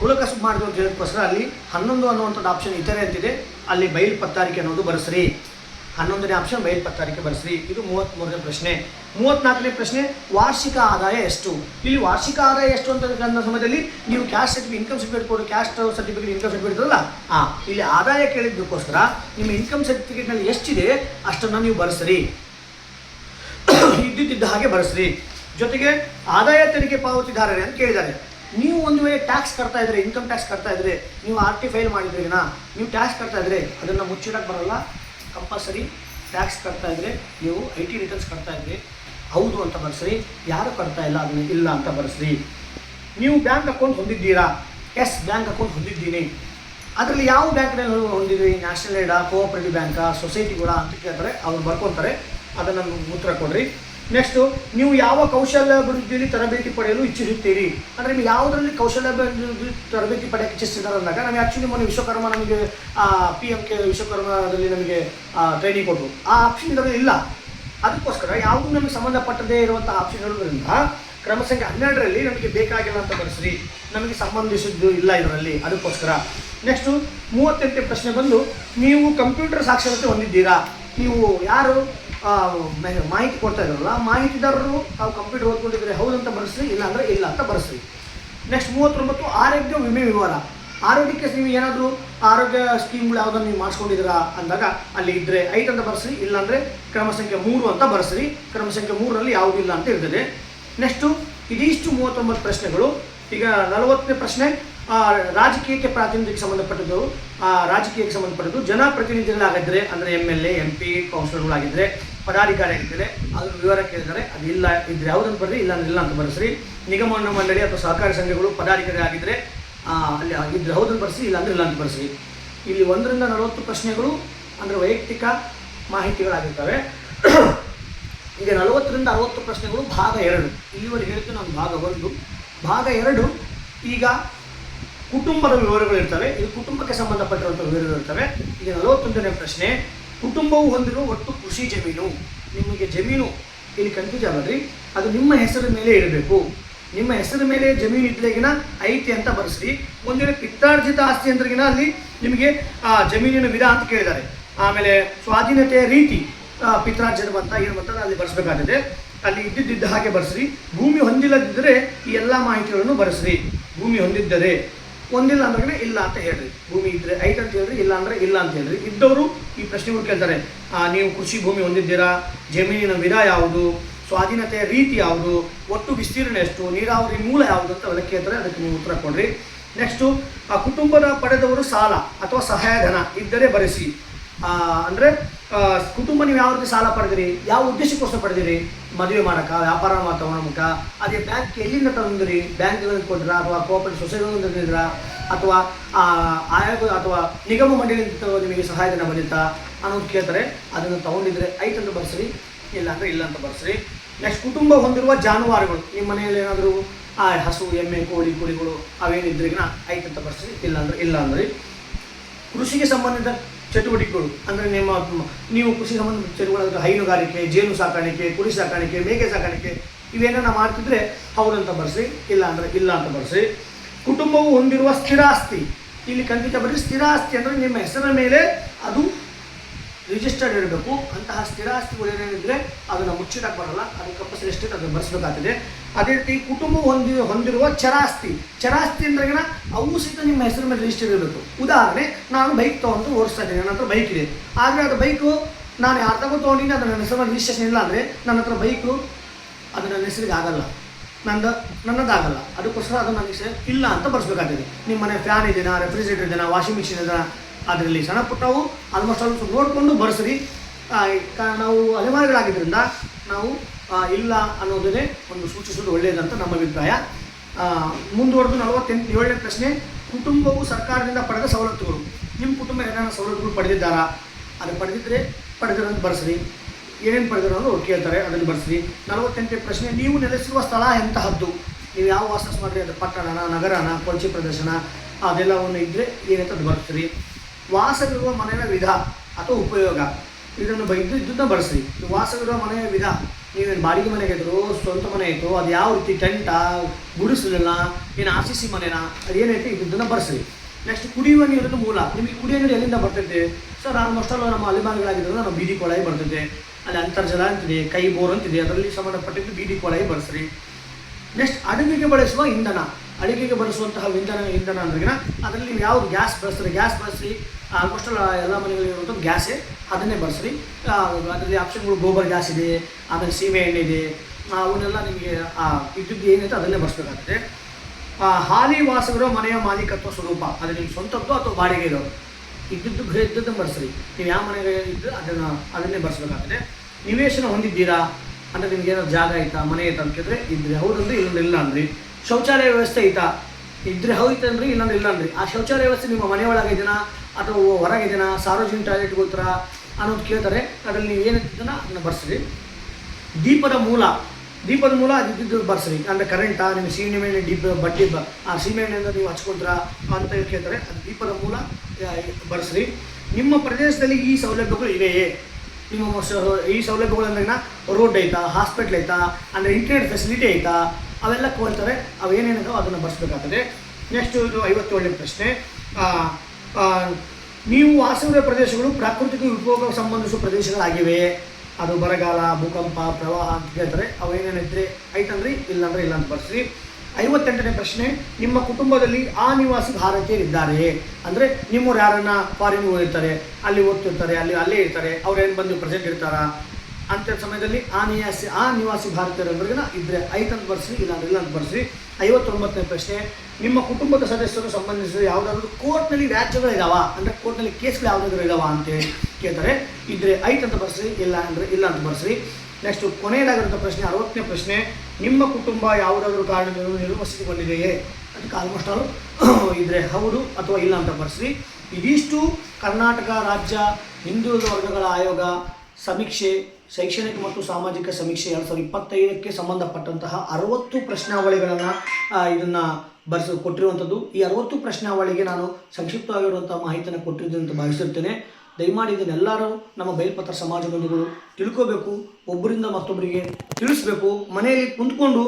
ಕುಲಕಸು ಮಾಡ್ತೀವಿ ಅಂತ ಹೇಳೋದಕ್ಕೋಸ್ಕರ ಅಲ್ಲಿ ಹನ್ನೊಂದು ಅನ್ನುವಂಥದ್ದು ಆಪ್ಷನ್ ಇತರೆ ಅಂತಿದೆ. ಅಲ್ಲಿ ಬಯಲು ಪತ್ತಾರಿಕೆ ಅನ್ನೋದು ಬರೆಸ್ರಿ. ಹನ್ನೊಂದನೇ ಆಪ್ಷನ್ ಬಯಲು ಪತ್ತಾರಿಕೆ ಬರೆಸ್ರಿ. ಇದು ಮೂವತ್ತ್ಮೂರನೇ ಪ್ರಶ್ನೆ. ಮೂವತ್ತ್ನಾಲ್ಕನೇ ಪ್ರಶ್ನೆ, ವಾರ್ಷಿಕ ಆದಾಯ ಎಷ್ಟು? ಇಲ್ಲಿ ವಾರ್ಷಿಕ ಆದಾಯ ಎಷ್ಟು ಅಂತ ಸಮಯದಲ್ಲಿ ನೀವು ಕ್ಯಾಶ್ ಸರ್ಟಿಫಿಕೇಟ್ ಇನ್ಕಮ್ ಸರ್ಟಿಫಿಕೇಟ್ ಕೊಡು ಕ್ಯಾಶ್ ಸರ್ಟಿಫಿಕೇಟ್ ಇನ್ಕಮ್ ಸರ್ಟಿಫಿಕೇಟ್ ಇರಲ್ಲ ಆ, ಇಲ್ಲಿ ಆದಾಯ ಕೇಳಿದ್ದಕ್ಕೋಸ್ಕರ ನಿಮ್ಮ ಇನ್ಕಮ್ ಸರ್ಟಿಫಿಕೇಟ್ನಲ್ಲಿ ಎಷ್ಟಿದೆ, ಅಷ್ಟನ್ನು ನೀವು ಬರೆಸ್ರಿ. ಇದ್ದಿದ್ದ ಹಾಗೆ ಬರೆಸ್ರಿ. ಜೊತೆಗೆ ಆದಾಯ ತೆರಿಗೆ ಪಾವತಿದಾರರೇ ಅಂತ ಕೇಳಿದ್ದಾರೆ. ನೀವು ಒಂದು ವೇಳೆ ಟ್ಯಾಕ್ಸ್ ಕಟ್ತಾ ಇದ್ರೆ ಇನ್ಕಮ್ ಟ್ಯಾಕ್ಸ್ ಕಟ್ತಾ ಇದ್ರೆ, ನೀವು ಆರ್ ಟಿ ಫೈಲ್ ಮಾಡಿದ್ರಿಗಿನ ನೀವು ಟ್ಯಾಕ್ಸ್ ಕಟ್ತಾ ಇದ್ರೆ ಅದನ್ನು ಮುಚ್ಚಿಡಕ್ಕೆ ಬರಲ್ಲ. ಕಂಪಲ್ಸರಿ ಟ್ಯಾಕ್ಸ್ ಕಟ್ತಾ ಇದ್ರೆ ನೀವು ಐ ಟಿ ರಿಟರ್ನ್ಸ್ ಕಟ್ತಾ ಇದ್ರೆ ಹೌದು ಅಂತ ಬರೆಸ್ರಿ. ಯಾರು ಕಟ್ತಾ ಇಲ್ಲ, ಅದನ್ನು ಇಲ್ಲ ಅಂತ ಬರೆಸ್ರಿ. ನೀವು ಬ್ಯಾಂಕ್ ಅಕೌಂಟ್ ಹೊಂದಿದ್ದೀರಾ? ಎಸ್ ಬ್ಯಾಂಕ್ ಅಕೌಂಟ್ ಹೊಂದಿದ್ದೀನಿ. ಅದರಲ್ಲಿ ಯಾವ ಬ್ಯಾಂಕ್ನಲ್ಲಿ ಹೊಂದಿದ್ರಿ? ನ್ಯಾಷನಲ್ ಏಡಾ ಕೋಆಪರೇಟಿವ್ ಬ್ಯಾಂಕಾ ಸೊಸೈಟಿಗಳ ಅಂತ ಕೇಳ್ತಾರೆ. ಅವ್ರು ಬರ್ಕೊತಾರೆ. ಅದನ್ನು ಉತ್ತರ ಕೊಡ್ರಿ. ನೆಕ್ಸ್ಟು ನೀವು ಯಾವ ಕೌಶಲ್ಯ ಅಭಿವೃದ್ಧಿಯಲ್ಲಿ ತರಬೇತಿ ಪಡೆಯಲು ಇಚ್ಛಿಸುತ್ತೀರಿ ಅಂದರೆ ನೀವು ಯಾವುದರಲ್ಲಿ ಕೌಶಲ್ಯ ಅಭಿವೃದ್ಧಿ ತರಬೇತಿ ಪಡೆಯಕ್ಕೆ ಇಚ್ಛಿಸ್ತಿದ್ದಾರೆ ಅಂದಾಗ ನಮಗೆ ಆ್ಯಕ್ಚುಲಿ ಮೊನ್ನೆ ವಿಶ್ವಕರ್ಮ ನಮಗೆ ಪಿ ಎಂ ಕೆ ವಿಶ್ವಕರ್ಮದಲ್ಲಿ ನಮಗೆ ಟ್ರೈನಿಂಗ್ ಕೊಟ್ಟರು ಆ ಆಪ್ಷನ್ ಇದರಲ್ಲಿ ಇಲ್ಲ. ಅದಕ್ಕೋಸ್ಕರ ಯಾವುದು ನಮಗೆ ಸಂಬಂಧಪಟ್ಟದೇ ಇರುವಂಥ ಆಪ್ಷನ್ ಇರೋದ್ರಿಂದ ಕ್ರಮ ಸಂಖ್ಯೆ ಹನ್ನೆರಡರಲ್ಲಿ ನಮಗೆ ಬೇಕಾಗಿಲ್ಲ ಅಂತ ಬರೆಸ್ರಿ. ನಮಗೆ ಸಂಬಂಧಿಸಿದ್ದು ಇಲ್ಲ ಇದರಲ್ಲಿ. ಅದಕ್ಕೋಸ್ಕರ ನೆಕ್ಸ್ಟು ಮೂವತ್ತೆಂಟನೇ ಪ್ರಶ್ನೆ ಬಂದು, ನೀವು ಕಂಪ್ಯೂಟರ್ ಸಾಕ್ಷರತೆ ಹೊಂದಿದ್ದೀರಾ? ನೀವು ಯಾರು? ಮಾಹಿತಿ ಕೊಡ್ತಾ ಇದ್ದಾರಲ್ಲ ಮಾಹಿತಿದಾರರು ತಾವು ಕಂಪ್ಯೂಟರ್ ಓದ್ಕೊಂಡಿದ್ರೆ ಹೌದಂತ ಬರೆಸ್ರಿ ಇಲ್ಲ ಅಂದರೆ ಇಲ್ಲ ಅಂತ ಬರೆಸ್ರಿ ನೆಕ್ಸ್ಟ್ ಮೂವತ್ತೊಂಬತ್ತು ಆರೋಗ್ಯ ವಿಮೆ ವಿವರ. ಆರೋಗ್ಯಕ್ಕೆ ನೀವು ಏನಾದರೂ ಆರೋಗ್ಯ ಸ್ಕೀಮ್ಗಳು ಯಾವುದನ್ನು ನೀವು ಮಾಡಿಸ್ಕೊಂಡಿದ್ದೀರಾ ಅಂದಾಗ ಅಲ್ಲಿ ಇದ್ದರೆ ಐದು ಅಂತ ಬರೆಸ್ರಿ ಇಲ್ಲಾಂದರೆ ಕ್ರಮ ಸಂಖ್ಯೆ ಮೂರು ಅಂತ ಬರೆಸ್ರಿ. ಕ್ರಮ ಸಂಖ್ಯೆ ಮೂರರಲ್ಲಿ ಯಾವುದಿಲ್ಲ ಅಂತ ಇರ್ತದೆ. ನೆಕ್ಸ್ಟು ಇದಿಷ್ಟು ಮೂವತ್ತೊಂಬತ್ತು ಪ್ರಶ್ನೆಗಳು. ಈಗ ನಲವತ್ತನೇ ಪ್ರಶ್ನೆ ಆ, ರಾಜಕೀಯಕ್ಕೆ ಪ್ರಾತಿನಿಧ್ಯಕ್ಕೆ ಸಂಬಂಧಪಟ್ಟದ್ದು ಆ, ರಾಜಕೀಯಕ್ಕೆ ಸಂಬಂಧಪಟ್ಟದ್ದು ಜನಪ್ರತಿನಿಧಿಗಳಾಗಿದ್ದರೆ ಅಂದರೆ M L A M P ಕೌನ್ಸಿಲರ್ಗಳಾಗಿದ್ದರೆ ಪದಾಧಿಕಾರಿ ಆಗಿದ್ದಾರೆ ಅದ್ರ ವಿವರ ಕೇಳಿದರೆ ಅದು ಇಲ್ಲ ಇದ್ರೆ ಯಾವುದನ್ನು ಬರ್ರಿ ಇಲ್ಲ ಅಂದ್ರೆ ಇಲ್ಲ ಅಂತ ಬರೆಸ್ರಿ ನಿಗಮ ಮಂಡಳಿ ಅಥವಾ ಸಹಕಾರಿ ಸಂಘಗಳು ಪದಾಧಿಕಾರಿ ಆಗಿದ್ದರೆ ಅಲ್ಲಿ ಇದ್ರೆ ಹೌದನ್ನು ಬರೆಸಿ, ಇಲ್ಲ ಅಂದ್ರೆ ಇಲ್ಲ ಅಂತ ಬರೆಸ್ರಿ ಇಲ್ಲಿ ಒಂದರಿಂದ ನಲವತ್ತು ಪ್ರಶ್ನೆಗಳು, ಅಂದರೆ ವೈಯಕ್ತಿಕ ಮಾಹಿತಿಗಳಾಗಿರ್ತವೆ. ಈಗ ನಲವತ್ತರಿಂದ ಅರವತ್ತು ಪ್ರಶ್ನೆಗಳು ಭಾಗ ಎರಡು. ಇಲ್ಲಿವರೆಗೆ ಹೇಳ್ತು ನಾನು ಭಾಗ ಒಂದು. ಭಾಗ ಎರಡು, ಈಗ ಕುಟುಂಬದ ವಿವರಗಳು ಇರ್ತವೆ. ಇದು ಕುಟುಂಬಕ್ಕೆ ಸಂಬಂಧಪಟ್ಟಿರುವಂಥ ವಿವರಗಳು ಇರ್ತವೆ. ಈಗ ನಲವತ್ತೊಂದನೇ ಪ್ರಶ್ನೆ ಕುಟುಂಬವು ಹೊಂದಿರುವ ಒಟ್ಟು ಕೃಷಿ ಜಮೀನು. ನಿಮಗೆ ಜಮೀನು ಇಲ್ಲಿ ಕನ್ಫ್ಯೂಸ್ ಆಗಲ್ರಿ ಅದು ನಿಮ್ಮ ಹೆಸರ ಮೇಲೆ ಇರಬೇಕು ನಿಮ್ಮ ಹೆಸರ ಮೇಲೆ ಜಮೀನು ಇದ್ಲೇಗಿನ ಐತಿ ಅಂತ ಬರೆಸ್ರಿ. ಒಂದಿನ ಪಿತ್ತಾರ್ಜಿತ ಆಸ್ತಿ ಅಂದ್ರಗಿನ ಅಲ್ಲಿ ನಿಮಗೆ, ಆ, ಜಮೀನಿನ ವಿಧ ಅಂತ ಕೇಳಿದ್ದಾರೆ. ಆಮೇಲೆ ಸ್ವಾಧೀನತೆಯ ರೀತಿ ಪಿತ್ರಾರ್ಜಿತ ಬಂತ, ಏನು ಬಂತ ಅಲ್ಲಿ ಬರೆಸ್ಬೇಕಾಗಿದೆ. ಅಲ್ಲಿ ಇದ್ದಿದ್ದ ಹಾಗೆ ಬರೆಸ್ರಿ. ಭೂಮಿ ಹೊಂದಿಲ್ಲದಿದ್ದರೆ ಈ ಎಲ್ಲ ಮಾಹಿತಿಗಳನ್ನು ಬರೆಸ್ರಿ. ಭೂಮಿ ಹೊಂದಿದ್ದರೆ ಒಂದಿಲ್ಲ ಅಂದ್ರೆ ಇಲ್ಲ ಅಂತ ಹೇಳ್ರಿ. ಭೂಮಿ ಇದ್ರೆ ಐತೆ ಅಂತ ಹೇಳ್ರಿ, ಇಲ್ಲ ಅಂದ್ರೆ ಇಲ್ಲ ಅಂತ ಹೇಳ್ರಿ. ಇದ್ದವರು ಈ ಪ್ರಶ್ನೆಗಳು ಕೇಳ್ತಾರೆ ನೀವು ಕೃಷಿ ಭೂಮಿ ಹೊಂದಿದ್ದೀರಾ? ಜಮೀನಿನ ವಿಧ ಯಾವುದು? ಸ್ವಾಧೀನತೆಯ ರೀತಿ ಯಾವುದು? ಒಟ್ಟು ವಿಸ್ತೀರ್ಣ ಎಷ್ಟು? ನೀರಾವರಿ ಮೂಲ ಯಾವುದು ಅಂತ ಅದಕ್ಕೆ ಕೇಳ್ತಾರೆ, ಅದಕ್ಕೆ ನೀವು ಉತ್ತರ ಕೊಡ್ರಿ. ನೆಕ್ಸ್ಟು ಆ ಕುಟುಂಬದ ಪಡೆದವರು ಸಾಲ ಅಥವಾ ಸಹಾಯಧನ ಇದ್ದರೆ ಬರೆಸಿ ಅಂದ್ರೆ ಕುಟುಂಬ ನೀವು ಯಾವ ರೀತಿ ಸಾಲ ಪಡೆದಿರಿ? ಯಾವ ಉದ್ದೇಶಕ್ಕೋಸ್ಕರ ಪಡೆದಿರಿ? ಮದುವೆ ಮಾಡಕ ವ್ಯಾಪಾರ ತಗೊಳಕ ಅದೇ ಬ್ಯಾಂಕ್ ಎಲ್ಲಿಂದ ತಂದ್ರಿ? ಬ್ಯಾಂಕ್ಗಳಿಂದ ಕೊಟ್ಟಿರಾ ಅಥವಾ ಕೋಪರೇಟ್ ಸೊಸೈಟಿಗಳಿಂದ ತಂದಿದ್ರಾ? ಅಥವಾ ಆ, ಆಯೋಗ ಅಥವಾ ನಿಗಮ ಮಂಡಳಿ ನಿಮಗೆ ಸಹಾಯಧನ ಬಂದಿತ್ತಾ? ಅನ್ನೋದು ಕೇಳ್ತಾರೆ. ಅದನ್ನು ತಗೊಂಡಿದ್ರೆ ಐತೆ ಅಂತ ಬರ್ಸ್ರಿ. ಇಲ್ಲ ಅಂದ್ರೆ ಇಲ್ಲ ಅಂತ ಬರ್ಸ್ರಿ. ನೆಕ್ಸ್ಟ್ ಕುಟುಂಬ ಹೊಂದಿರುವ ಜಾನುವಾರುಗಳು. ನಿಮ್ಮ ಮನೆಯಲ್ಲಿ ಏನಾದರೂ ಆ ಹಸು ಎಮ್ಮೆ ಕೋಳಿ ಕುರಿಗಳು ಅವೇನಿದ್ರಿಗಿನ ಐತೆ ಅಂತ ಬರ್ಸ್ರಿ. ಇಲ್ಲ ಅಂದ್ರೆ ಇಲ್ಲ ಅಂದ್ರಿ. ಕೃಷಿಗೆ ಸಂಬಂಧಿತ ಚಟುವಟಿಕೆಗಳು, ಅಂದರೆ ನಿಮ್ಮ ನೀವು ಕೃಷಿ ಸಂಬಂಧ ಚಟುವಟಿಕೆ ಹೈನುಗಾರಿಕೆ ಜೇನು ಸಾಕಾಣಿಕೆ, ಕುರಿ ಸಾಕಾಣಿಕೆ, ಮೇಕೆ ಸಾಕಾಣಿಕೆ ಇವೇನನ್ನ ಮಾಡ್ತಿದ್ರೆ ಹೌದಂತ ಬರೆಸಿ, ಇಲ್ಲ ಅಂದರೆ ಇಲ್ಲ ಅಂತ ಬರೆಸಿ. ಕುಟುಂಬವು ಹೊಂದಿರುವ ಸ್ಥಿರಾಸ್ತಿ ಇಲ್ಲಿ ಖಂಡಿತ ಬರೀ ಸ್ಥಿರಾಸ್ತಿ ಅಂದರೆ ನಿಮ್ಮ ಹೆಸರ ಮೇಲೆ ಅದು ರಿಜಿಸ್ಟರ್ಡ್ ಇರಬೇಕು. ಅಂತಹ ಸ್ಥಿರಾಸ್ತಿಗಳು ಏನೇನಿದ್ರೆ ಅದನ್ನು ಮುಚ್ಚಿಡಕ್ಕೆ ಬರಲ್ಲ. ಅದು ಎಷ್ಟಿದೆ ಅದನ್ನು ಬರೆಸಬೇಕಾಗ್ತದೆ. ಅದೇ ರೀತಿ ಕುಟುಂಬ ಹೊಂದಿ, ಹೊಂದಿರುವ ಚರಾಸ್ತಿ. ಚರಾಸ್ತಿ ಅಂದ್ರೆಗಿನ ಅವು ಸಹಿತ ನಿಮ್ಮ ಹೆಸರು ಮೇಲೆ ರಿಜಿಸ್ಟರ್ ಇರಬೇಕು. ಉದಾಹರಣೆ, ನಾನು ಬೈಕ್ ತೊಗೊಂಡು ಓಡಿಸ್ತಾ ಇದ್ದೀನಿ, ನನ್ನ ಹತ್ರ ಬೈಕ್ ಇದೆ. ಆದರೆ ಅದು ಬೈಕು ನಾನು ಯಾರ್ದಾಗೂ ತೊಗೊಂಡಿನಿ ಅದು ನನ್ನ ಹೆಸರು ಮೇಲೆ ರಿಜಿಸ್ಟ್ರೇಷನ್ ಇಲ್ಲ ಅಂದರೆ ನನ್ನ ಹತ್ರ ಬೈಕು ಅದು ನನ್ನ ಹೆಸರಿಗೆ ಆಗಲ್ಲ. ನಂದು, ನನ್ನದಾಗಲ್ಲ. ಅದಕ್ಕೋಸ್ಕರ ಅದು ನನಗೆ ಇಲ್ಲ ಅಂತ ಬರ್ಸ್ಬೇಕಾಗ್ತದೆ. ನಿಮ್ಮ ಮನೆ ಫ್ಯಾನ್ ಇದೆಯಾ ರೆಫ್ರಿಜರೇಟರ್ ಇದೆಯಾ ವಾಷಿಂಗ್ ಮಿಷಿನ್ ಇದೆಯಾ ಅದರಲ್ಲಿ ಸಣ್ಣ ಪುಟ್ಟವು ಆಲ್ಮೋಸ್ಟ್ ಆಲ್ಮೋಸ್ಟ್ ನೋಡಿಕೊಂಡು ಬರ್ಸ್ರಿ. ನಾವು ಅಲೆಮಾರಿಗಳಾಗಿದ್ದರಿಂದ ನಾವು ಇಲ್ಲ ಅನ್ನೋದನ್ನೇ ಒಂದು ಸೂಚಿಸೋದು ಒಳ್ಳೆಯದಂತ ನಮ್ಮ ಅಭಿಪ್ರಾಯ. ಮುಂದುವರೆದು ನಲವತ್ತೆಂಟು, ಏಳನೇ ಪ್ರಶ್ನೆ, ಕುಟುಂಬವು ಸರ್ಕಾರದಿಂದ ಪಡೆದ ಸವಲತ್ತುಗಳು. ನಿಮ್ಮ ಕುಟುಂಬ ಏನಾರ ಸವಲತ್ತುಗಳು ಪಡೆದಿದ್ದಾರಾ? ಅದು ಪಡೆದಿದ್ದರೆ ಪಡೆದಿರೋದು ಬರ್ಸ್ರಿ. ಏನೇನು ಪಡೆದಿರೋ ಅವ್ರು ಕೇಳ್ತಾರೆ, ಅದನ್ನು ಬರ್ಸ್ರಿ. ನಲವತ್ತೆಂಟನೇ ಪ್ರಶ್ನೆ, ನೀವು ನೆಲೆಸಿರುವ ಸ್ಥಳ ಎಂತಹದ್ದು? ನೀವು ಯಾವ ವಾಸಸ್ ಮಾಡಿರಿ? ಅದು ಪಟ್ಟಣನ, ನಗರನ ಕೊಂಚಿ ಪ್ರದರ್ಶನ ಅದೆಲ್ಲವನ್ನು ಇದ್ದರೆ ಏನಂತ ಅದು ಬರ್ತೀರಿ ವಾಸವಿರುವ ಮನೆಯ ವಿಧ ಅಥವಾ ಉಪಯೋಗ. ಇದನ್ನು ಬೈದು ಇದನ್ನು ಬಳಸ್ರಿ ವಾಸವಿರುವ ಮನೆಯ ವಿಧ. ನೀವೇನು ಬಾಡಿಗೆ ಮನೆಗೆ ಇದ್ರು, ಸ್ವಂತ ಮನೆ ಆಯಿತು ಅದು ಯಾವ ರೀತಿ ಟೆಂಟಾ, ಗುಡಿಸಲಿಲ್ಲ, ಏನು ಆರ್ ಸಿ ಸಿ ಮನೆನಾ ಏನೈತೆ ಇದನ್ನು ಬರ್ಸ್ರಿ. ನೆಕ್ಸ್ಟ್ ಕುಡಿಯುವ ನೀರಿನ ಮೂಲ, ನಿಮಗೆ ಕುಡಿಯೋ ನೀರು ಎಲ್ಲಿಂದ ಬರ್ತೈತೆ ಸರ್, ನಾನು ಆಲ್ ನಮ್ಮ ಅಲೆಮಾರಿಗಳಾಗಿದ್ರು ನಾವು ಬೀದಿ ಕೊಳಾಯಿ ಬರ್ತೈತೆ ಅಲ್ಲಿ ಅಂತರ್ಜಲ ಅಂತಿದೆ, ಕೈ ಬೋರ್ ಅಂತಿದೆ, ಅದರಲ್ಲಿ ಸಂಬಂಧಪಟ್ಟಿದ್ದು ಬೀದಿ ಕೊಳಾಯಿ ಬಳಸ್ರಿ ನೆಕ್ಸ್ಟ್ ಅಡುಗೆಗೆ ಬಳಸುವ ಇಂಧನ. ಅಡುಗೆಗೆ ಬಳಸುವಂತಹ ಇಂಧನ ಇಂಧನ ಅಂದ್ರೆ ಅದರಲ್ಲಿ ನೀವು ಯಾವ ಗ್ಯಾಸ್ ಬಳಸ್ತಾರೆ? ಗ್ಯಾಸ್ ಬಳಸಿ ಆಲ್ಮೋಸ್ಟ್ ಎಲ್ಲ ಮನೆಗಳಿರುವಂಥ ಗ್ಯಾಸೇ ಅದನ್ನೇ ಬಳಸ್ರಿ. ಅದರಲ್ಲಿ ಆಪ್ಷನ್ಗಳು ಗೋಬರ್ ಗ್ಯಾಸ್ ಇದೆ, ಆಮೇಲೆ ಇದೆ ಅವನ್ನೆಲ್ಲ ನಿಮಗೆ, ಆ ವಿದ್ಯುತ್ ಏನಿದೆ ಅದನ್ನೇ ಬಳಸಬೇಕಾಗುತ್ತೆ. ಹಾಲಿ ವಾಸವಿರೋ ಮನೆಯ ಮಾಲೀಕತ್ವ ಸ್ವರೂಪ, ಅದು ನಿಮ್ಮ ಸ್ವಂತದ್ದು ಅಥವಾ ಬಾಡಿಗೆ ಇರೋದು ಇದ್ದದ್ದು ಗೃಹ ಇದ್ದದ್ದನ್ನು ಬಳಸ್ರಿ. ನೀವು ಯಾವ ಮನೆಗೆ ಇದ್ದು ಅದನ್ನು, ಅದನ್ನೇ ಬಳಸಬೇಕಾಗುತ್ತೆ. ನಿವೇಶನ ಹೊಂದಿದ್ದೀರಾ? ಅಂದರೆ ನಿಮ್ಗೆ ಏನಾದ್ರು ಜಾಗ ಐತಾ? ಮನೆ ಐತಾ ಅಂತ ಕೇಳಿದ್ರೆ, ಇದ್ರೆ ಹೌದಂದ್ರೆ, ಇಲ್ಲಂದ್ರೆ ಇಲ್ಲ ಅಂದ್ರಿ. ಶೌಚಾಲಯ ವ್ಯವಸ್ಥೆ ಐತಾ? ಇದ್ರೆ ಹೌದಂದ್ರೆ ಇಲ್ಲೊಂದು ಇಲ್ಲ ಅಂದ್ರಿ. ಆ ಶೌಚಾಲಯ ವ್ಯವಸ್ಥೆ ನಿಮ್ಮ ಮನೆ ಒಳಗೆ ಇದೆನಾ? ಅಥವಾ ಹೊರಗಿದೆಯಾ ಸಾರ್ವಜನಿಕ ಟಾಯ್ಲೆಟ್ ಹೋಗ್ತಾರ ಅನ್ನೋದು ಕೇಳ್ತಾರೆ, ಅದರಲ್ಲಿ ನೀವು ಏನಂತಿದ್ದನ ಅದನ್ನು ಬರ್ಸ್ರಿ. ದೀಪದ ಮೂಲ ದೀಪದ ಮೂಲ ಇದ್ದಿದ್ದು ಬರ್ಸ್ರಿ. ಅಂದರೆ ಕರೆಂಟಾ ನಿಮ್ಮ ಸೀಮೆ ಎಣ್ಣೆ ದೀಪ ಬಡ್ಡಿ ಆ ಸೀಮೆ ಎಣ್ಣೆಯಿಂದ ನೀವು ಹಚ್ಕೊಂಡ್ರ ಅಂತ ಕೇಳ್ತಾರೆ. ಅದು ದೀಪದ ಮೂಲ ಬರ್ಸ್ರಿ. ನಿಮ್ಮ ಪ್ರದೇಶದಲ್ಲಿ ಈ ಸೌಲಭ್ಯಗಳು ಇವೆಯೇ? ನಿಮ್ಮ ಈ ಸೌಲಭ್ಯಗಳು ಅಂದ್ರೆ ರೋಡ್ ಐತಾ ಹಾಸ್ಪಿಟ್ಲ್ ಐತಾ, ಅಂದರೆ ಇಂಟರ್ನೆಟ್ ಫೆಸಿಲಿಟಿ ಐತಾ? ಅವೆಲ್ಲ ಕೇಳ್ತಾರೆ. ಅವೇನೇನಿದಾವೆ ಅದನ್ನು ಬರ್ಸ್ಬೇಕಾಗ್ತದೆ. ನೆಕ್ಸ್ಟ್ ಇದು ಐವತ್ತೇಳನೇ ಪ್ರಶ್ನೆ. ನೀವು ವಾಸವಿರುವ ಪ್ರದೇಶಗಳು ಪ್ರಾಕೃತಿಕ ವಿಕೋಪ ಸಂಬಂಧಿಸುವ ಪ್ರದೇಶಗಳಾಗಿವೆ. ಅದು ಬರಗಾಲ, ಭೂಕಂಪ, ಪ್ರವಾಹ ಅಂತ ಕೇಳ್ತಾರೆ. ಅವೇನೇನಿದ್ರೆ ಐತಂದ್ರಿ ಇಲ್ಲಾಂದ್ರೆ ಇಲ್ಲ ಅಂತ ಬರ್ಸ್ರಿ. ಐವತ್ತೆಂಟನೇ ಪ್ರಶ್ನೆ, ನಿಮ್ಮ ಕುಟುಂಬದಲ್ಲಿ ಆ ನಿವಾಸಿ ಭಾರತೀಯರಿದ್ದಾರೆ. ಅಂದರೆ ನಿಮ್ಮವ್ರು ಯಾರನ್ನ ಫಾರಿನ್ ಹೋಗಿರ್ತಾರೆ ಅಲ್ಲಿ ಓದ್ತಿರ್ತಾರೆ, ಅಲ್ಲಿ ಅಲ್ಲೇ ಇರ್ತಾರೆ ಅವ್ರು ಬಂದು ಪ್ರೆಸೆಂಟ್ ಇರ್ತಾರಾ? ಅಂತ ಸಮಯದಲ್ಲಿ ಆ ನಿವಾಸಿ ಆ ನಿವಾಸಿ ಭಾರತೀಯರ ಇದ್ರೆ ಐತಂತ ಬರ್ಸ್ರಿ ಇಲ್ಲ ಇಲ್ಲ ಅಂತ ಬರ್ಸ್ರಿ. ಐವತ್ತೊಂಬತ್ತನೇ ಪ್ರಶ್ನೆ ನಿಮ್ಮ ಕುಟುಂಬದ ಸದಸ್ಯರು ಸಂಬಂಧಿಸಿದ ಯಾವುದಾದ್ರೂ ಕೋರ್ಟ್ನಲ್ಲಿ ವ್ಯಾಜ್ಯಗಳು ಇದಾವ? ಅಂದರೆ ಕೋರ್ಟ್ನಲ್ಲಿ ಕೇಸ್ಗಳು ಯಾವುದಾದ್ರೂ ಇದಾವ ಅಂತೇಳಿ ಕೇಳ್ತಾರೆ. ಇದ್ರೆ ಅಂತ ಬರ್ಸ್ರಿ, ಇಲ್ಲ ಅಂದರೆ ಇಲ್ಲ ಅಂತ ಬರ್ಸ್ರಿ. ನೆಕ್ಸ್ಟ್ ಕೊನೆಯದಾಗಿರುವಂಥ ಪ್ರಶ್ನೆ, ಅರವತ್ತನೇ ಪ್ರಶ್ನೆ. ನಿಮ್ಮ ಕುಟುಂಬ ಯಾವುದಾದ್ರೂ ಕಾರಣದಿಂದ ನಿರ್ವಹಿಸಿಕೊಂಡಿದೆಯೇ ಅದಕ್ಕೆ ಆಲ್ಮೋಸ್ಟ್ ಆಲ್ ಇದ್ರೆ ಹೌದು ಅಥವಾ ಇಲ್ಲ ಅಂತ ಬರ್ಸ್ರಿ. ಇದಿಷ್ಟು ಕರ್ನಾಟಕ ರಾಜ್ಯ ಹಿಂದುಳಿದ ವರ್ಗಗಳ ಆಯೋಗ ಸಮೀಕ್ಷೆ, ಶೈಕ್ಷಣಿಕ ಮತ್ತು ಸಾಮಾಜಿಕ ಸಮೀಕ್ಷೆ ಎರಡು ಸಾವಿರದ ಇಪ್ಪತ್ತೈದಕ್ಕೆ ಸಂಬಂಧಪಟ್ಟಂತಹ ಅರವತ್ತು ಪ್ರಶ್ನಾವಳಿಗಳನ್ನು ಇದನ್ನು ಬರೆಸಿ ಕೊಟ್ಟಿರುವಂಥದ್ದು. ಈ ಅರವತ್ತು ಪ್ರಶ್ನಾವಳಿಗೆ ನಾನು ಸಂಕ್ಷಿಪ್ತವಾಗಿರುವಂಥ ಮಾಹಿತಿಯನ್ನು ಕೊಟ್ಟಿದ್ದು ಅಂತ ಭಾವಿಸಿರ್ತೇನೆ. ದಯಮಾಡಿ ಇದನ್ನೆಲ್ಲರೂ ನಮ್ಮ ಬಯಲ್ಪತ್ರ ಸಮಾಜ ಬಂಧುಗಳು ತಿಳ್ಕೋಬೇಕು, ಒಬ್ಬರಿಂದ ಮತ್ತೊಬ್ಬರಿಗೆ ತಿಳಿಸ್ಬೇಕು. ಮನೆಯಲ್ಲಿ ಕುಂತ್ಕೊಂಡು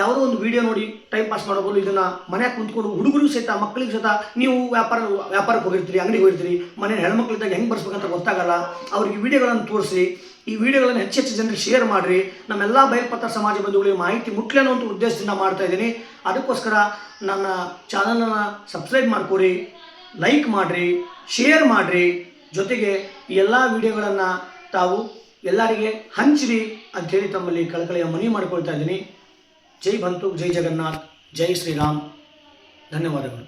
ಯಾವುದೋ ಒಂದು ವಿಡಿಯೋ ನೋಡಿ ಟೈಮ್ ಪಾಸ್ ಮಾಡಬಹುದು. ಇದನ್ನು ಮನೆಗೆ ಕುಂತ್ಕೊಂಡು ಹುಡುಗರಿಗೂ ಸಹಿತ, ಮಕ್ಕಳಿಗೆ ಸಹಿತ ನೀವು ವ್ಯಾಪಾರ, ವ್ಯಾಪಾರಕ್ಕೆ ಹೋಗಿರ್ತೀರಿ, ಅಂಗಡಿಗೆ ಹೋಗಿರ್ತೀರಿ. ಮನೆ ಹೆಣ್ಮಕ್ಳಿದ್ದಾಗ ಹೆಂಗೆ ಬರ್ಸ್ಬೇಕಂತ ಗೊತ್ತಾಗಲ್ಲ. ಅವ್ರಿಗೆ ವಿಡಿಯೋಗಳನ್ನು ತೋರಿಸಿ ಈ ವಿಡಿಯೋಗಳನ್ನು ಹೆಚ್ಚು ಹೆಚ್ಚು ಜನರಿಗೆ ಶೇರ್ ಮಾಡಿರಿ. ನಮ್ಮೆಲ್ಲ ಬಯಲ್ಪತ್ರ ಸಮಾಜ ಬಂಧುಗಳಿಗೆ ಮಾಹಿತಿ ಮುಟ್ಲಿ ಅನ್ನೋ ಉದ್ದೇಶದಿಂದ ಮಾಡ್ತಾ ಇದ್ದೀನಿ. ಅದಕ್ಕೋಸ್ಕರ ನನ್ನ ಚಾನಲನ್ನು ಸಬ್ಸ್ಕ್ರೈಬ್ ಮಾಡ್ಕೊರಿ ಲೈಕ್ ಮಾಡಿರಿ ಶೇರ್ ಮಾಡಿರಿ. ಜೊತೆಗೆ ಎಲ್ಲ ವಿಡಿಯೋಗಳನ್ನು ತಾವು ಎಲ್ಲರಿಗೆ ಹಂಚಿರಿ ಅಂಥೇಳಿ ತಮ್ಮಲ್ಲಿ ಕಳಕಳಿಯ ಮನವಿ ಮಾಡ್ಕೊಳ್ತಾ ಇದ್ದೀನಿ. ಜೈ ಬಂತು, ಜೈ ಜಗನ್ನಾಥ್, ಜೈ ಶ್ರೀರಾಮ್. ಧನ್ಯವಾದಗಳು.